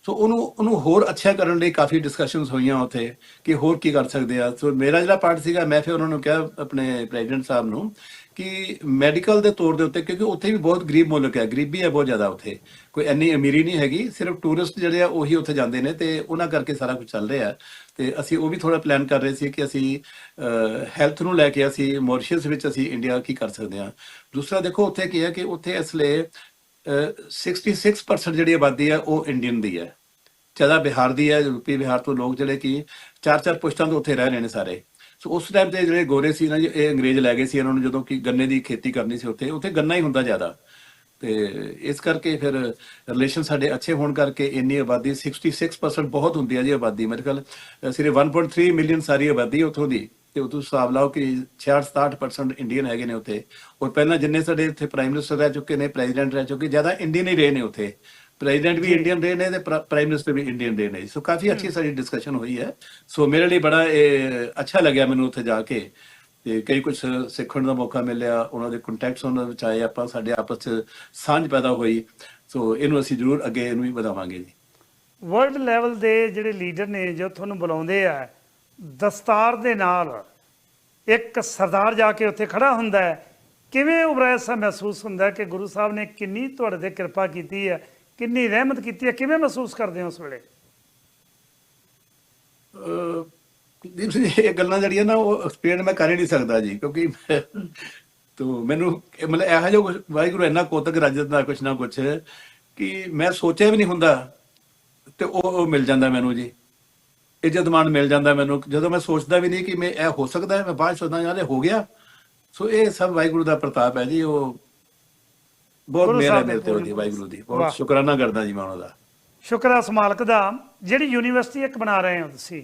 ਸੋ ਉਹਨੂੰ ਉਹਨੂੰ ਹੋਰ ਅੱਛਾ ਕਰਨ ਲਈ ਕਾਫੀ ਡਿਸਕਸ਼ਨਸ ਹੋਈਆਂ ਉੱਥੇ ਕਿ ਹੋਰ ਕੀ ਕਰ ਸਕਦੇ ਆ। ਸੋ ਮੇਰਾ ਜਿਹੜਾ ਪਾਰਟ ਸੀਗਾ, ਮੈਂ ਫਿਰ ਉਹਨਾਂ ਨੂੰ ਕਿਹਾ, ਆਪਣੇ ਪ੍ਰੈਜ਼ੀਡੈਂਟ ਸਾਹਿਬ ਨੂੰ ਕਿ ਮੈਡੀਕਲ ਦੇ ਤੌਰ ਦੇ ਉੱਤੇ, ਕਿਉਂਕਿ ਉੱਥੇ ਵੀ ਬਹੁਤ ਗਰੀਬ ਮੁਲਕ ਹੈ, ਗਰੀਬੀ ਹੈ ਬਹੁਤ ਜ਼ਿਆਦਾ ਉੱਥੇ। ਕੋਈ ਇੰਨੀ ਅਮੀਰੀ ਨਹੀਂ ਹੈਗੀ, ਸਿਰਫ ਟੂਰਿਸਟ ਜਿਹੜੇ ਆ, ਉਹੀ ਉੱਥੇ ਜਾਂਦੇ ਨੇ ਤੇ ਉਹਨਾਂ ਕਰਕੇ ਸਾਰਾ ਕੁਝ ਚੱਲ ਰਿਹਾ। ਤੇ ਅਸੀਂ ਉਹ ਵੀ ਥੋੜਾ ਪਲਾਨ ਕਰ ਰਹੇ ਸੀ ਕਿ ਅਸੀਂ ਹੈਲਥ ਨੂੰ ਲੈ ਕੇ ਅਸੀਂ ਮੌਰੀਸ਼ੀਅਸ ਵਿੱਚ ਅਸੀਂ ਇੰਡੀਆ ਕੀ ਕਰ ਸਕਦੇ ਹਾਂ ਦੂਸਰਾ ਦੇਖੋ, ਉੱਥੇ ਕੀ ਹੈ ਕਿ ਉੱਥੇ ਇਸ ਲਈ 66% ਜਿਹੜੀ ਆਬਾਦੀ ਹੈ ਉਹ ਇੰਡੀਅਨ ਦੀ ਹੈ। ਜ਼ਿਆਦਾ ਬਿਹਾਰ ਦੀ ਹੈ ਯੂਪੀ ਬਿਹਾਰ ਤੋਂ ਲੋਕ ਜਿਹੜੇ ਕਿ ਚਾਰ ਚਾਰ ਪੁਸ਼ਤਾਂ ਤੋਂ ਉੱਥੇ ਰਹਿ ਰਹੇ ਨੇ ਸਾਰੇ। ਸੋ ਉਸ ਟਾਈਮ ਤੇ ਜਿਹੜੇ ਗੋਰੇ ਸੀ ਨਾ ਜੀ, ਇਹ ਅੰਗਰੇਜ਼ ਲੈ ਗਏ ਸੀ ਇਹਨਾਂ ਨੂੰ ਜਦੋਂ ਕਿ ਗੰਨੇ ਦੀ ਖੇਤੀ ਕਰਨੀ ਸੀ ਉੱਥੇ। ਉੱਥੇ ਗੰਨਾ ਹੀ ਹੁੰਦਾ ਜ਼ਿਆਦਾ। ਤੇ ਇਸ ਕਰਕੇ ਫਿਰ ਰਿਲੇਸ਼ਨ ਸਾਡੇ ਅੱਛੇ ਹੋਣ ਕਰਕੇ ਇੰਨੀ ਆਬਾਦੀ 66% ਬਹੁਤ ਹੁੰਦੀ ਹੈ ਜੀ ਆਬਾਦੀ। ਮੇਰੇ ਖਿਆਲ ਅਹ ਸਿਰਫ 1.3 ਮਿਲੀਅਨ ਸਾਰੀ ਆਬਾਦੀ ਹੈ ਉੱਥੋਂ ਦੀ। ਤੇ ਉਹ ਤੁਸੀਂ ਹਿਸਾਬ ਲਾਓ ਕਿ 66-67% ਇੰਡੀਅਨ ਹੈਗੇ ਨੇ ਉੱਥੇ। ਔਰ ਪਹਿਲਾਂ ਜਿੰਨੇ ਸਾਡੇ ਇੱਥੇ ਪ੍ਰਾਈਮ ਮਿਨਿਸਟਰ ਰਹਿ ਚੁੱਕੇ ਨੇ ਪ੍ਰੈਜ਼ੀਡੈਂਟ ਰਹਿ ਚੁੱਕੇ ਜ਼ਿਆਦਾ ਇੰਡੀਅਨ ਹੀ ਰਹੇ ਨੇ ਉੱਥੇ। ਪ੍ਰੈਜ਼ੀਡੈਂਟ ਵੀ। ਇੰਡੀਅਨ ਰਹੇ ਨੇ ਤੇ ਪ੍ਰਾਈਮ ਮਿਨਿਸਟਰ ਵੀ ਇੰਡੀਅਨ ਰਹੇ ਨੇ। ਸੋ ਕਾਫੀ ਅੱਛੀ ਸਾਡੀ ਡਿਸਕਸ਼ਨ ਹੋਈ ਹੈ। ਸੋ ਮੇਰੇ ਲਈ ਬੜਾ ਇਹ ਅੱਛਾ ਲੱਗਿਆ ਮੈਨੂੰ ਉੱਥੇ ਜਾ ਕੇ। ਤੇ ਕਈ ਕੁਝ ਸਿੱਖਣ ਦਾ ਮੌਕਾ ਮਿਲਿਆ ਉਹਨਾਂ ਦੇ ਕੰਟੈਕਟਸ ਉਹਨਾਂ ਵਿੱਚ ਆਏ ਆਪਾਂ ਸਾਡੇ ਆਪਸ ਚ ਸਾਂਝ ਪੈਦਾ ਹੋਈ। ਸੋ ਇਹਨੂੰ ਅਸੀਂ ਜ਼ਰੂਰ ਅੱਗੇ ਇਹਨੂੰ ਵੀ ਵਧਾਵਾਂਗੇ ਜੀ। ਵਰਲਡ ਲੈਵਲ ਦੇ ਜਿਹੜੇ ਲੀਡਰ ਨੇ ਜੋ ਤੁਹਾਨੂੰ ਬੁਲਾਉਂਦੇ ਆ ਦਸਤਾਰ ਦੇ ਨਾਲ ਇੱਕ ਸਰਦਾਰ ਜਾ ਕੇ ਉੱਥੇ ਖੜਾ ਹੁੰਦਾ ਹੈ। ਕਿਵੇਂ ਉਬਰਾਇਆ ਮਹਿਸੂਸ ਹੁੰਦਾ ਕਿ ਗੁਰੂ ਸਾਹਿਬ ਨੇ ਕਿੰਨੀ ਤੁਹਾਡੇ ਤੇ ਕਿਰਪਾ ਕੀਤੀ ਹੈ, ਕਿੰਨੀ ਰਹਿਮਤ ਕੀਤੀ ਹੈ, ਕਿਵੇਂ ਮਹਿਸੂਸ ਕਰਦੇ ਹੋ ਉਸ ਵੇਲੇ? ਇਹ ਗੱਲਾਂ ਜਿਹੜੀਆਂ ਨਾ ਉਹ ਐਕਸਪਲੇਨ ਮੈਂ ਕਰ ਹੀ ਨਹੀਂ ਸਕਦਾ ਜੀ, ਕਿਉਂਕਿ ਮੈਂ- ਤੋ ਮੈਨੂੰ ਮਤਲਬ ਇਹੋ ਜਿਹਾ ਕੁਛ ਵਾਹਿਗੁਰੂ ਇੰਨਾ ਕੋਤਕ ਰਾਜਤ ਦਾ ਕੁਛ ਨਾ ਕੁਛ ਕਿ ਮੈਂ ਸੋਚਿਆ ਵੀ ਨਹੀਂ ਹੁੰਦਾ ਤੇ ਉਹ ਮਿਲ ਜਾਂਦਾ ਮੈਨੂੰ ਜੀ। ਇੱਜ਼ਤ ਮਾਣ ਮਿਲ ਜਾਂਦਾ ਮੈਨੂੰ ਜਦੋਂ ਮੈਂ ਸੋਚਦਾ ਵੀ ਨਹੀਂ ਕਿ ਮੈਂ ਇਹ ਹੋ ਸਕਦਾ ਹੈ ਮੈਂ ਬਾਅਦ ਸੋਚਦਾ ਯਾਰ ਇਹ ਹੋ ਗਿਆ ਸੋ ਇਹ ਸਭ ਵਾਹਿਗੁਰੂ ਦਾ ਪ੍ਰਤਾਪ ਹੈ ਜੀ ਉਹ ਬਹੁਤ ਮੇਰੇ ਤੇ ਉਹਦੀ ਪੂਰਨ ਵਾਹਿਗੁਰੂ ਦੀ। ਬਹੁਤ ਸ਼ੁਕਰਾਨਾ ਕਰਦਾ ਜੀ ਮੈਂ ਉਹਨਾਂ ਦਾ ਸ਼ੁਕਰ ਹੈ ਉਸ ਮਾਲਕ ਦਾ ਜਿਹੜੀ ਯੂਨੀਵਰਸਿਟੀ ਇੱਕ ਬਣਾ ਰਹੇ ਹੋ ਤੁਸੀਂ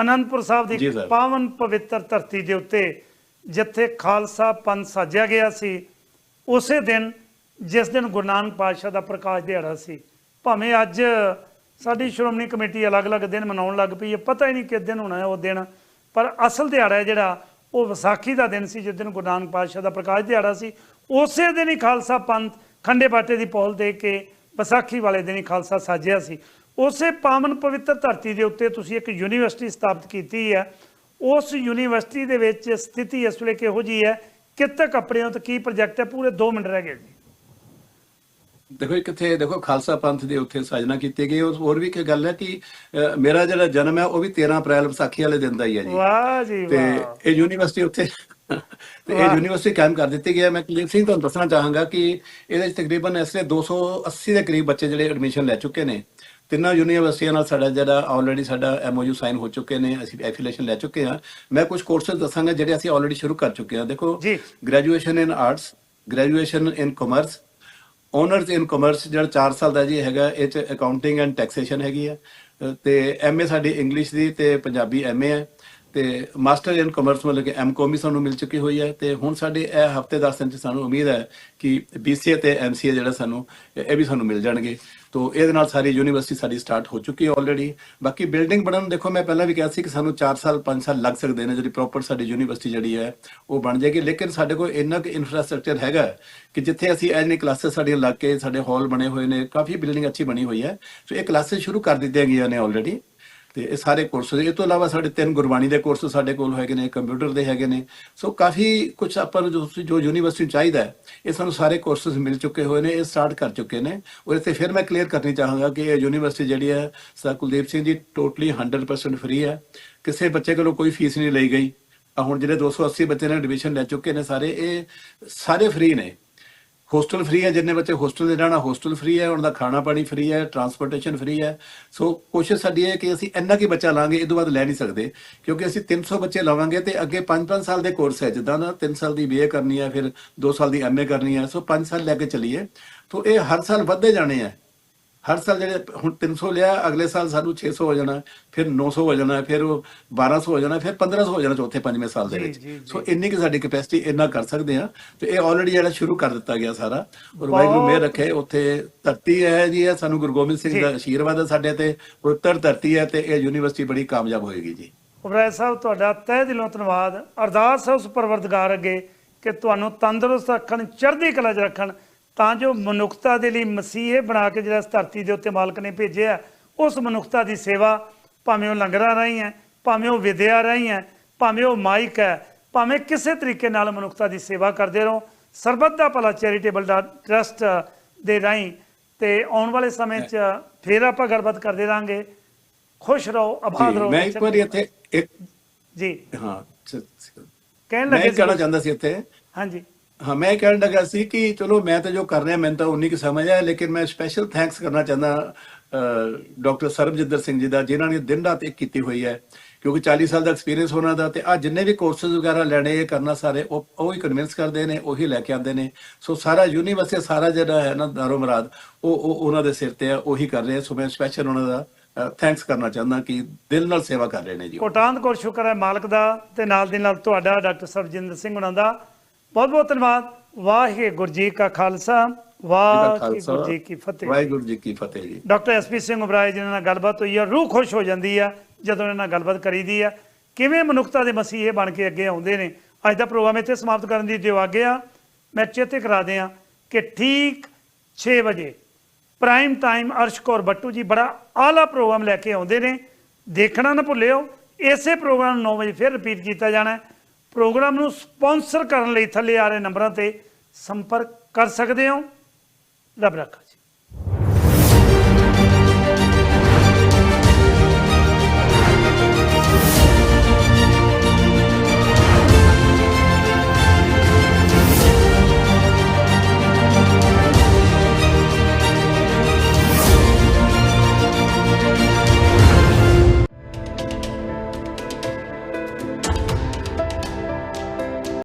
ਅਨੰਦਪੁਰ ਸਾਹਿਬ ਦੀ। ਪਾਵਨ ਪਵਿੱਤਰ ਧਰਤੀ ਦੇ ਉੱਤੇ ਜਿੱਥੇ ਖਾਲਸਾ ਪੰਥ ਸਾਜਿਆ ਗਿਆ ਸੀ ਉਸੇ ਦਿਨ ਜਿਸ ਦਿਨ ਗੁਰੂ ਨਾਨਕ ਪਾਤਸ਼ਾਹ ਦਾ ਪ੍ਰਕਾਸ਼ ਦਿਹਾੜਾ ਸੀ ਭਾਵੇਂ ਅੱਜ ਸਾਡੀ ਸ਼੍ਰੋਮਣੀ ਕਮੇਟੀ ਅਲੱਗ-ਅਲੱਗ ਦਿਨ ਮਨਾਉਣ ਲੱਗ ਪਈ ਹੈ। ਪਤਾ ਹੀ ਨਹੀਂ ਕਿਸ ਦਿਨ ਹੋਣਾ ਹੈ ਉਹ ਦਿਨ। ਪਰ ਅਸਲ ਦਿਹਾੜਾ ਹੈ ਜਿਹੜਾ, ਉਹ ਵਿਸਾਖੀ ਦਾ ਦਿਨ ਸੀ, ਜਿਸ ਦਿਨ ਗੁਰੂ ਨਾਨਕ ਪਾਤਸ਼ਾਹ ਦਾ ਪ੍ਰਕਾਸ਼ ਦਿਹਾੜਾ ਸੀ। ਉਸੇ ਦਿਨ ਹੀ ਖਾਲਸਾ ਪੰਥ ਖੰਡੇ ਬਾਟੇ ਦੀ ਪੌਲ ਦੇ ਕੇ ਵਿਸਾਖੀ ਵਾਲੇ ਦਿਨ ਹੀ ਖਾਲਸਾ ਸਾਜਿਆ ਸੀ। ਉਸੇ ਪਾਵਨ ਪਵਿੱਤਰ ਧਰਤੀ ਦੇ ਉੱਤੇ ਤੁਸੀਂ ਇੱਕ ਯੂਨੀਵਰਸਿਟੀ ਸਥਾਪਿਤ ਕੀਤੀ ਹੈ। ਉਸ ਯੂਨੀਵਰਸਿਟੀ ਦੇ ਵਿੱਚ ਸਥਿਤੀ ਇਸ ਵੇਲੇ ਕਿਹੋ ਜੀ ਹੈ? ਕਿੱਥੇ ਕੱਪੜਿਆਂ ਆਪਣੇ ਤੇ ਕੀ ਪ੍ਰੋਜੈਕਟ ਹੈ? ਪੂਰੇ 2 ਮਿੰਟ ਰਹਿ ਗਏ ਜੀ। ਦੇਖੋ ਇਹ ਕਿੱਥੇ ਦੇਖੋ ਖਾਲਸਾ ਪੰਥ ਦੇ ਉੱਥੇ ਸਾਜਨਾ ਕੀਤੀ ਗਈ ਉਸ ਹੋਰ ਵੀ ਇੱਕ ਗੱਲ ਹੈ ਕਿ ਮੇਰਾ ਜਿਹੜਾ ਜਨਮ ਹੈ ਉਹ ਵੀ 13 ਅਪ੍ਰੈਲ ਵਿਸਾਖੀ ਵਾਲੇ ਦਿਨ ਦਾ ਹੀ ਹੈ ਜੀ। ਵਾਹ ਜੀ ਤੇ ਵਾਹ। ਇਹ ਯੂਨੀਵਰਸਿਟੀ ਉੱਥੇ ਤੇ ਇਹ। ਯੂਨੀਵਰਸਿਟੀ ਕਾਇਮ ਕਰ ਦਿੱਤੀ ਗਈ ਹੈ। ਮੈਂ ਕੁਲਦੀਪ ਸਿੰਘ ਤੁਹਾਨੂੰ ਦੱਸਣਾ ਚਾਹਾਂਗਾ ਕਿ ਇਹਦੇ ਵਿੱਚ ਤਕਰੀਬਨ ਇਸ ਵੇਲੇ 280 ਦੇ ਕਰੀਬ ਬੱਚੇ ਜਿਹੜੇ ਐਡਮਿਸ਼ਨ ਲੈ ਚੁੱਕੇ ਨੇ। ਤਿੰਨਾਂ ਯੂਨੀਵਰਸਿਟੀਆਂ ਨਾਲ ਸਾਡਾ ਜਿਹੜਾ ਆਲਰੇਡੀ ਸਾਡਾ ਐਮਓਯੂ ਸਾਈਨ ਹੋ ਚੁੱਕੇ ਨੇ ਅਸੀਂ ਐਫੀਲੀਏਸ਼ਨ ਲੈ ਚੁੱਕੇ ਹਾਂ। ਮੈਂ ਕੁਝ ਕੋਰਸਸ ਦੱਸਾਂਗਾ ਜਿਹੜੇ ਅਸੀਂ ਆਲਰੇਡੀ ਸ਼ੁਰੂ ਕਰ ਚੁੱਕੇ ਹਾਂ। ਦੇਖੋ। Graduation in arts graduation in commerce honours in commerce ਜਿਹੜਾ 4 ਸਾਲ ਦਾ ਜੀ ਹੈਗਾ, ਇਹ ਚ ਅਕਾਊਂਟਿੰਗ ਐਂਡ ਟੈਕਸੇਸ਼ਨ ਹੈਗੀ ਹੈ ਅਹ ਤੇ ਐਮਏ ਸਾਡੀ ਇੰਗਲਿਸ਼ ਦੀ ਤੇ ਪੰਜਾਬੀ ਐਮਏ ਹੈ ਤੇ ਮਾਸਟਰ ਇਨ ਕਾਮਰਸ ਮਤਲਬ ਕਿ ਐਮਕੋਮ ਵੀ ਸਾਨੂੰ ਮਿਲ ਚੁੱਕੀ ਹੋਈ ਹੈ ਤੇ ਹੁਣ ਸਾਡੇ ਇਹ ਹਫ਼ਤੇ 10 ਦਿਨ ਚ ਸਾਨੂੰ ਉਮੀਦ ਹੈ ਕਿ ਬੀਸੀਏ ਤੇ ਐਮਸੀਏ ਜਿਹੜਾ ਸਾਨੂੰ, ਇਹ ਵੀ ਸਾਨੂੰ ਮਿਲ ਜਾਣਗੇ। ਤੋਂ ਇਹਦੇ ਨਾਲ ਸਾਰੀ ਯੂਨੀਵਰਸਿਟੀ ਸਾਡੀ ਸਟਾਰਟ ਹੋ ਚੁੱਕੀ ਹੈ ਆਲਰੇਡੀ ਬਾਕੀ ਬਿਲਡਿੰਗ ਬਣਨ ਦੇਖੋ, ਮੈਂ ਪਹਿਲਾਂ ਵੀ ਕਿਹਾ ਸੀ ਕਿ ਸਾਨੂੰ 4 ਸਾਲ 5 ਸਾਲ ਲੱਗ ਸਕਦੇ ਨੇ ਜਿਹੜੀ ਪ੍ਰੋਪਰ ਸਾਡੀ ਯੂਨੀਵਰਸਿਟੀ ਜਿਹੜੀ ਹੈ, ਉਹ ਬਣ ਜਾਏਗੀ। ਲੇਕਿਨ ਸਾਡੇ ਕੋਲ ਇੰਨਾ ਕੁ ਇਨਫਰਾਸਟ੍ਰਕਚਰ ਹੈਗਾ ਕਿ ਜਿੱਥੇ ਅਸੀਂ ਐਜਨੀ ਕਲਾਸਿਸ ਸਾਡੀਆਂ ਲੱਗ ਕੇ ਸਾਡੇ ਹਾਲ ਬਣੇ ਹੋਏ ਨੇ, ਕਾਫੀ ਬਿਲਡਿੰਗ ਅੱਛੀ ਬਣੀ ਹੋਈ ਹੈ। ਸੋ ਇਹ ਕਲਾਸਿਸ ਸ਼ੁਰੂ ਕਰ ਦਿੱਤੀਆਂ ਗਈਆਂ ਨੇ ਆਲਰੇਡੀ ਤੇ ਇਹ ਸਾਰੇ ਕੋਰਸ ਇਹ ਤੋਂ ਇਲਾਵਾ ਸਾਡੇ ਤਿੰਨ ਗੁਰਬਾਣੀ ਦੇ ਕੋਰਸ ਸਾਡੇ ਕੋਲ ਹੈਗੇ ਨੇ ਕੰਪਿਊਟਰ ਦੇ ਹੈਗੇ ਨੇ। ਸੋ ਕਾਫੀ ਕੁਝ ਆਪਾਂ ਨੂੰ ਜੋ ਜੋ ਯੂਨੀਵਰਸਿਟੀ ਨੂੰ ਚਾਹੀਦਾ ਹੈ, ਇਹ ਸਾਨੂੰ ਸਾਰੇ ਕੋਰਸਸ ਮਿਲ ਚੁੱਕੇ ਹੋਏ ਨੇ, ਇਹ ਸਟਾਰਟ ਕਰ ਚੁੱਕੇ ਨੇ। ਔਰ ਇੱਥੇ ਫਿਰ ਮੈਂ ਕਲੀਅਰ ਕਰਨੀ ਚਾਹਾਂਗਾ ਕਿ ਇਹ ਯੂਨੀਵਰਸਿਟੀ ਜਿਹੜੀ ਹੈ, sir Kuldeep Singh ji totally 100% free ਹੈ। ਕਿਸੇ ਬੱਚੇ ਕੋਲੋਂ ਕੋਈ ਫੀਸ ਨਹੀਂ ਲਈ ਗਈ। ਹੁਣ ਜਿਹੜੇ 280 ਬੱਚੇ ਨੇ ਐਡਮਿਸ਼ਨ ਲੈ ਚੁੱਕੇ ਨੇ ਸਾਰੇ, ਇਹ ਸਾਰੇ ਫ੍ਰੀ ਨੇ। ਹੋਸਟਲ ਫ੍ਰੀ ਹੈ, ਜਿੰਨੇ ਬੱਚੇ ਹੋਸਟਲ ਦੇ ਰਹਿਣਾ, ਹੋਸਟਲ ਫ੍ਰੀ ਹੈ, ਉਹਨਾਂ ਦਾ ਖਾਣਾ ਪਾਣੀ ਫ੍ਰੀ ਹੈ ਟਰਾਂਸਪੋਰਟੇਸ਼ਨ ਫ੍ਰੀ ਹੈ। ਸੋ ਕੋਸ਼ਿਸ਼ ਸਾਡੀ ਹੈ ਕਿ ਅਸੀਂ ਇੰਨਾ ਕੀ ਬੱਚਾ ਲਾਂਗੇ, ਇਹ ਤੋਂ ਬਾਅਦ ਲੈ ਨਹੀਂ ਸਕਦੇ, ਕਿਉਂਕਿ ਅਸੀਂ 300 ਬੱਚੇ ਲਾਵਾਂਗੇ ਤੇ ਅੱਗੇ 5-5 ਸਾਲ ਦੇ ਕੋਰਸ ਹੈ, ਜਿੱਦਾਂ ਨਾ 3 ਸਾਲ ਦੀ ਬੀਏ ਕਰਨੀ ਹੈ, ਫਿਰ 2 ਸਾਲ ਦੀ ਐਮਏ ਕਰਨੀ ਹੈ। ਸੋ 5 ਸਾਲ ਲੈ ਕੇ ਚੱਲੀਏ। ਤਾਂ ਇਹ ਹਰ ਸਾਲ ਵੱਧਦੇ ਜਾਣੇ ਆ ਹਰ ਸਾਲ ਜਿਹੜੇ ਹੁਣ 300 ਲਿਆ ਅਗਲੇ ਸਾਲ ਸਾਨੂੰ 600 ਹੋ ਜਾਣਾ ਫਿਰ 900 ਹੋ ਜਾਣਾ ਫਿਰ ਉਹ 1200 ਹੋ ਜਾਣਾ ਫਿਰ 1500 ਹੋ ਜਾਣਾ ਚੌਥੇ ਪੰਜਵੇਂ ਸਾਲ ਦੇ ਵਿੱਚ। ਸੋ ਇੰਨੀ ਕਿ ਸਾਡੀ ਕੈਪੈਸਿਟੀ ਇੰਨਾ ਕਰ ਸਕਦੇ ਆ ਤੇ ਇਹ ਆਲਰੇਡੀ ਜਿਹੜਾ ਸ਼ੁਰੂ ਕਰ ਦਿੱਤਾ ਗਿਆ ਸਾਰਾ। ਔਰ ਵਾਹਿਗੁਰੂ ਮਿਹਰ ਰੱਖੇ ਉੱਥੇ ਧਰਤੀ ਹੈ ਜੀ ਇਹ ਸਾਨੂੰ ਗੁਰੂ ਗੋਬਿੰਦ ਸਿੰਘ। ਦਾ ਆਸ਼ੀਰਵਾਦ ਹੈ ਸਾਡੇ ਤੇ ਪਵਿੱਤਰ ਧਰਤੀ ਹੈ ਤੇ ਇਹ ਯੂਨੀਵਰਸਿਟੀ ਬੜੀ ਕਾਮਯਾਬ ਹੋਏਗੀ ਜੀ। ਉਬਰਾਏ ਸਾਹਿਬ ਤੁਹਾਡਾ ਤਹਿ ਦਿਲੋਂ ਧੰਨਵਾਦ। ਅਰਦਾਸ ਹੈ ਉਸ ਪਰਵਰਦਗਾਰ ਅੱਗੇ ਕਿ ਤੁਹਾਨੂੰ ਤੰਦਰੁਸਤ ਰੱਖਣ ਚੜ੍ਹਦੀ ਕਲਾ 'ਚ ਰੱਖਣ। ਤਾਂ ਜੋ ਮਨੁੱਖਤਾ ਦੇ ਲਈ ਮਸੀਹੇ ਬਣਾ ਕੇ ਜਿਹੜਾ ਇਸ ਧਰਤੀ ਦੇ ਉੱਤੇ ਮਾਲਕ ਨੇ ਭੇਜਿਆ ਉਸ ਮਨੁੱਖਤਾ ਦੀ ਸੇਵਾ ਭਾਵੇਂ ਉਹ ਲੰਗਰਾਂ ਰਾਹੀਂ ਹੈ ਭਾਵੇਂ ਉਹ ਵਿਦਿਆ ਰਾਹੀਂ ਹੈ ਭਾਵੇਂ ਉਹ ਮਾਈਕ ਹੈ ਭਾਵੇਂ ਕਿਸੇ ਤਰੀਕੇ ਨਾਲ ਮਨੁੱਖਤਾ ਦੀ ਸੇਵਾ ਕਰਦੇ ਰਹੋ ਸਰਬੱਤ ਦਾ ਭਲਾ ਚੈਰੀਟੇਬਲ ਟਰਸਟ ਦੇ ਰਾਹੀਂ ਤੇ ਆਉਣ ਵਾਲੇ ਸਮੇਂ 'ਚ ਫੇਰ ਆਪਾਂ ਗੱਲਬਾਤ ਕਰਦੇ ਰਹਾਂਗੇ। ਖੁਸ਼ ਰਹੋ ਆਬਾਦ ਰਹੋ ਮੈਂ ਇੱਕ ਵਾਰੀ ਇੱਥੇ ਜੀ। ਹਾਂ ਕਹਿਣ ਲੱਗੇ ਕਹਿਣਾ ਚਾਹੁੰਦਾ ਸੀ ਇੱਥੇ। ਹਾਂਜੀ। ਹਾਂ, ਮੈਂ ਇਹ ਕਹਿਣ ਲੱਗਾ ਸੀ ਕਿ ਚਲੋ ਮੈਂ ਤਾਂ ਜੋ ਕਰ ਰਿਹਾ, ਮੈਨੂੰ ਤਾਂ ਉਨੀ ਕੁ ਸਮਝ ਹੈ ਲੇਕਿਨ ਮੈਂ ਸਪੈਸ਼ਲ ਥੈਂਕਸ ਕਰਨਾ ਚਾਹੁੰਦਾ ਡਾਕਟਰ ਸਰਬਜਿੰਦਰ ਸਿੰਘ ਜੀ ਦਾ, ਜਿਨ੍ਹਾਂ ਨੇ ਦਿਨ ਰਾਤ ਇੱਕ ਕੀਤੀ ਹੋਈ ਹੈ, ਕਿਉਂਕਿ 40 ਸਾਲ ਦਾ ਐਕਸਪੀਰੀਅੰਸ ਉਹਨਾਂ ਦਾ ਤੇ ਆ ਜਿੰਨੇ ਵੀ ਕੋਰਸਸ ਵਗੈਰਾ ਲੈਣੇ, ਇਹ ਕਰਨਾ ਸਾਰੇ, ਉਹ ਉਹ ਹੀ ਕਨਵਿੰਸ ਕਰਦੇ ਨੇ, ਉਹੀ ਲੈ ਕੇ ਆਉਂਦੇ ਨੇ। ਸੋ ਸਾਰਾ ਯੂਨੀਵਰਸਿਟੀ ਸਾਰਾ ਜਿਹੜਾ ਹੈ ਨਾ, ਦਾਰੋ ਮਰਾਦ, ਉਹ ਉਹ, ਉਹਨਾਂ ਦੇ ਸਿਰ ਤੇ ਆ, ਉਹੀ ਕਰ ਰਹੇ ਸੋ ਮੈਂ ਸਪੈਸ਼ਲ ਉਹਨਾਂ ਦਾ ਥੈਂਕਸ ਕਰਨਾ ਚਾਹੁੰਦਾ ਕਿ ਦਿਲ ਨਾਲ ਸੇਵਾ ਕਰ ਰਹੇ ਨੇ ਜੀ ਉਹ। ਕੋਰ ਸ਼ੁਕਰ ਹੈ ਮਾਲਕ ਦਾ, ਤੇ ਨਾਲ ਦੀ ਨਾਲ ਤੁਹਾਡਾ ਡਾਕਟਰ ਸਰਬਜਿੰਦਰ ਸਿੰਘ ਉਹਨਾਂ ਦਾ। ਬਹੁਤ ਬਹੁਤ ਧੰਨਵਾਦ। ਵਾਹਿਗੁਰੂ ਜੀ ਕਾ ਖਾਲਸਾ ਵਾਹਿਗੁਰੂ ਜੀ ਕੀ ਫਤਿਹ। ਵਾਹਿਗੁਰੂ ਜੀ ਕੀ ਫਤਿਹ ਜੀ। ਡਾਕਟਰ ਐਸਪੀ ਸਿੰਘ ਉਬਰਾਏ ਜਿਹਨਾਂ ਨਾਲ ਗੱਲਬਾਤ ਹੋਈ ਹੈ ਰੂਹ ਖੁਸ਼ ਹੋ ਜਾਂਦੀ ਹੈ ਜਦੋਂ ਇਹਨਾਂ ਨਾਲ ਗੱਲਬਾਤ ਕਰੀਦੀ ਹੈ ਕਿਵੇਂ ਮਨੁੱਖਤਾ ਦੇ ਮਸੀਹੇ ਬਣ ਕੇ ਅੱਗੇ ਆਉਂਦੇ ਨੇ? ਅੱਜ ਦਾ ਪ੍ਰੋਗਰਾਮ ਇੱਥੇ ਸਮਾਪਤ ਕਰਨ ਦੀ ਦਿਓ ਆਗਿਆ ਮੈਂ ਚੇਤੇ ਕਰਾ ਦਿਆਂ ਕਿ ਠੀਕ 6 ਵਜੇ ਪ੍ਰਾਈਮ ਟਾਈਮ ਅਰਸ਼ ਕੌਰ ਬੱਟੂ ਜੀ ਬੜਾ ਆਲਾ ਪ੍ਰੋਗਰਾਮ ਲੈ ਕੇ ਆਉਂਦੇ ਨੇ। ਦੇਖਣਾ ਨਾ ਭੁੱਲਿਓ ਇਸੇ ਪ੍ਰੋਗਰਾਮ ਨੂੰ 9 ਵਜੇ ਫਿਰ ਰਿਪੀਟ ਕੀਤਾ ਜਾਣਾ। ਪ੍ਰੋਗਰਾਮ ਨੂੰ ਸਪਾਂਸਰ ਕਰਨ ਲਈ ਥੱਲੇ ਆ ਰਹੇ ਨੰਬਰਾਂ ਤੇ ਸੰਪਰਕ ਕਰ ਸਕਦੇ ਹੋ। ਰੱਬ ਰੱਖਾ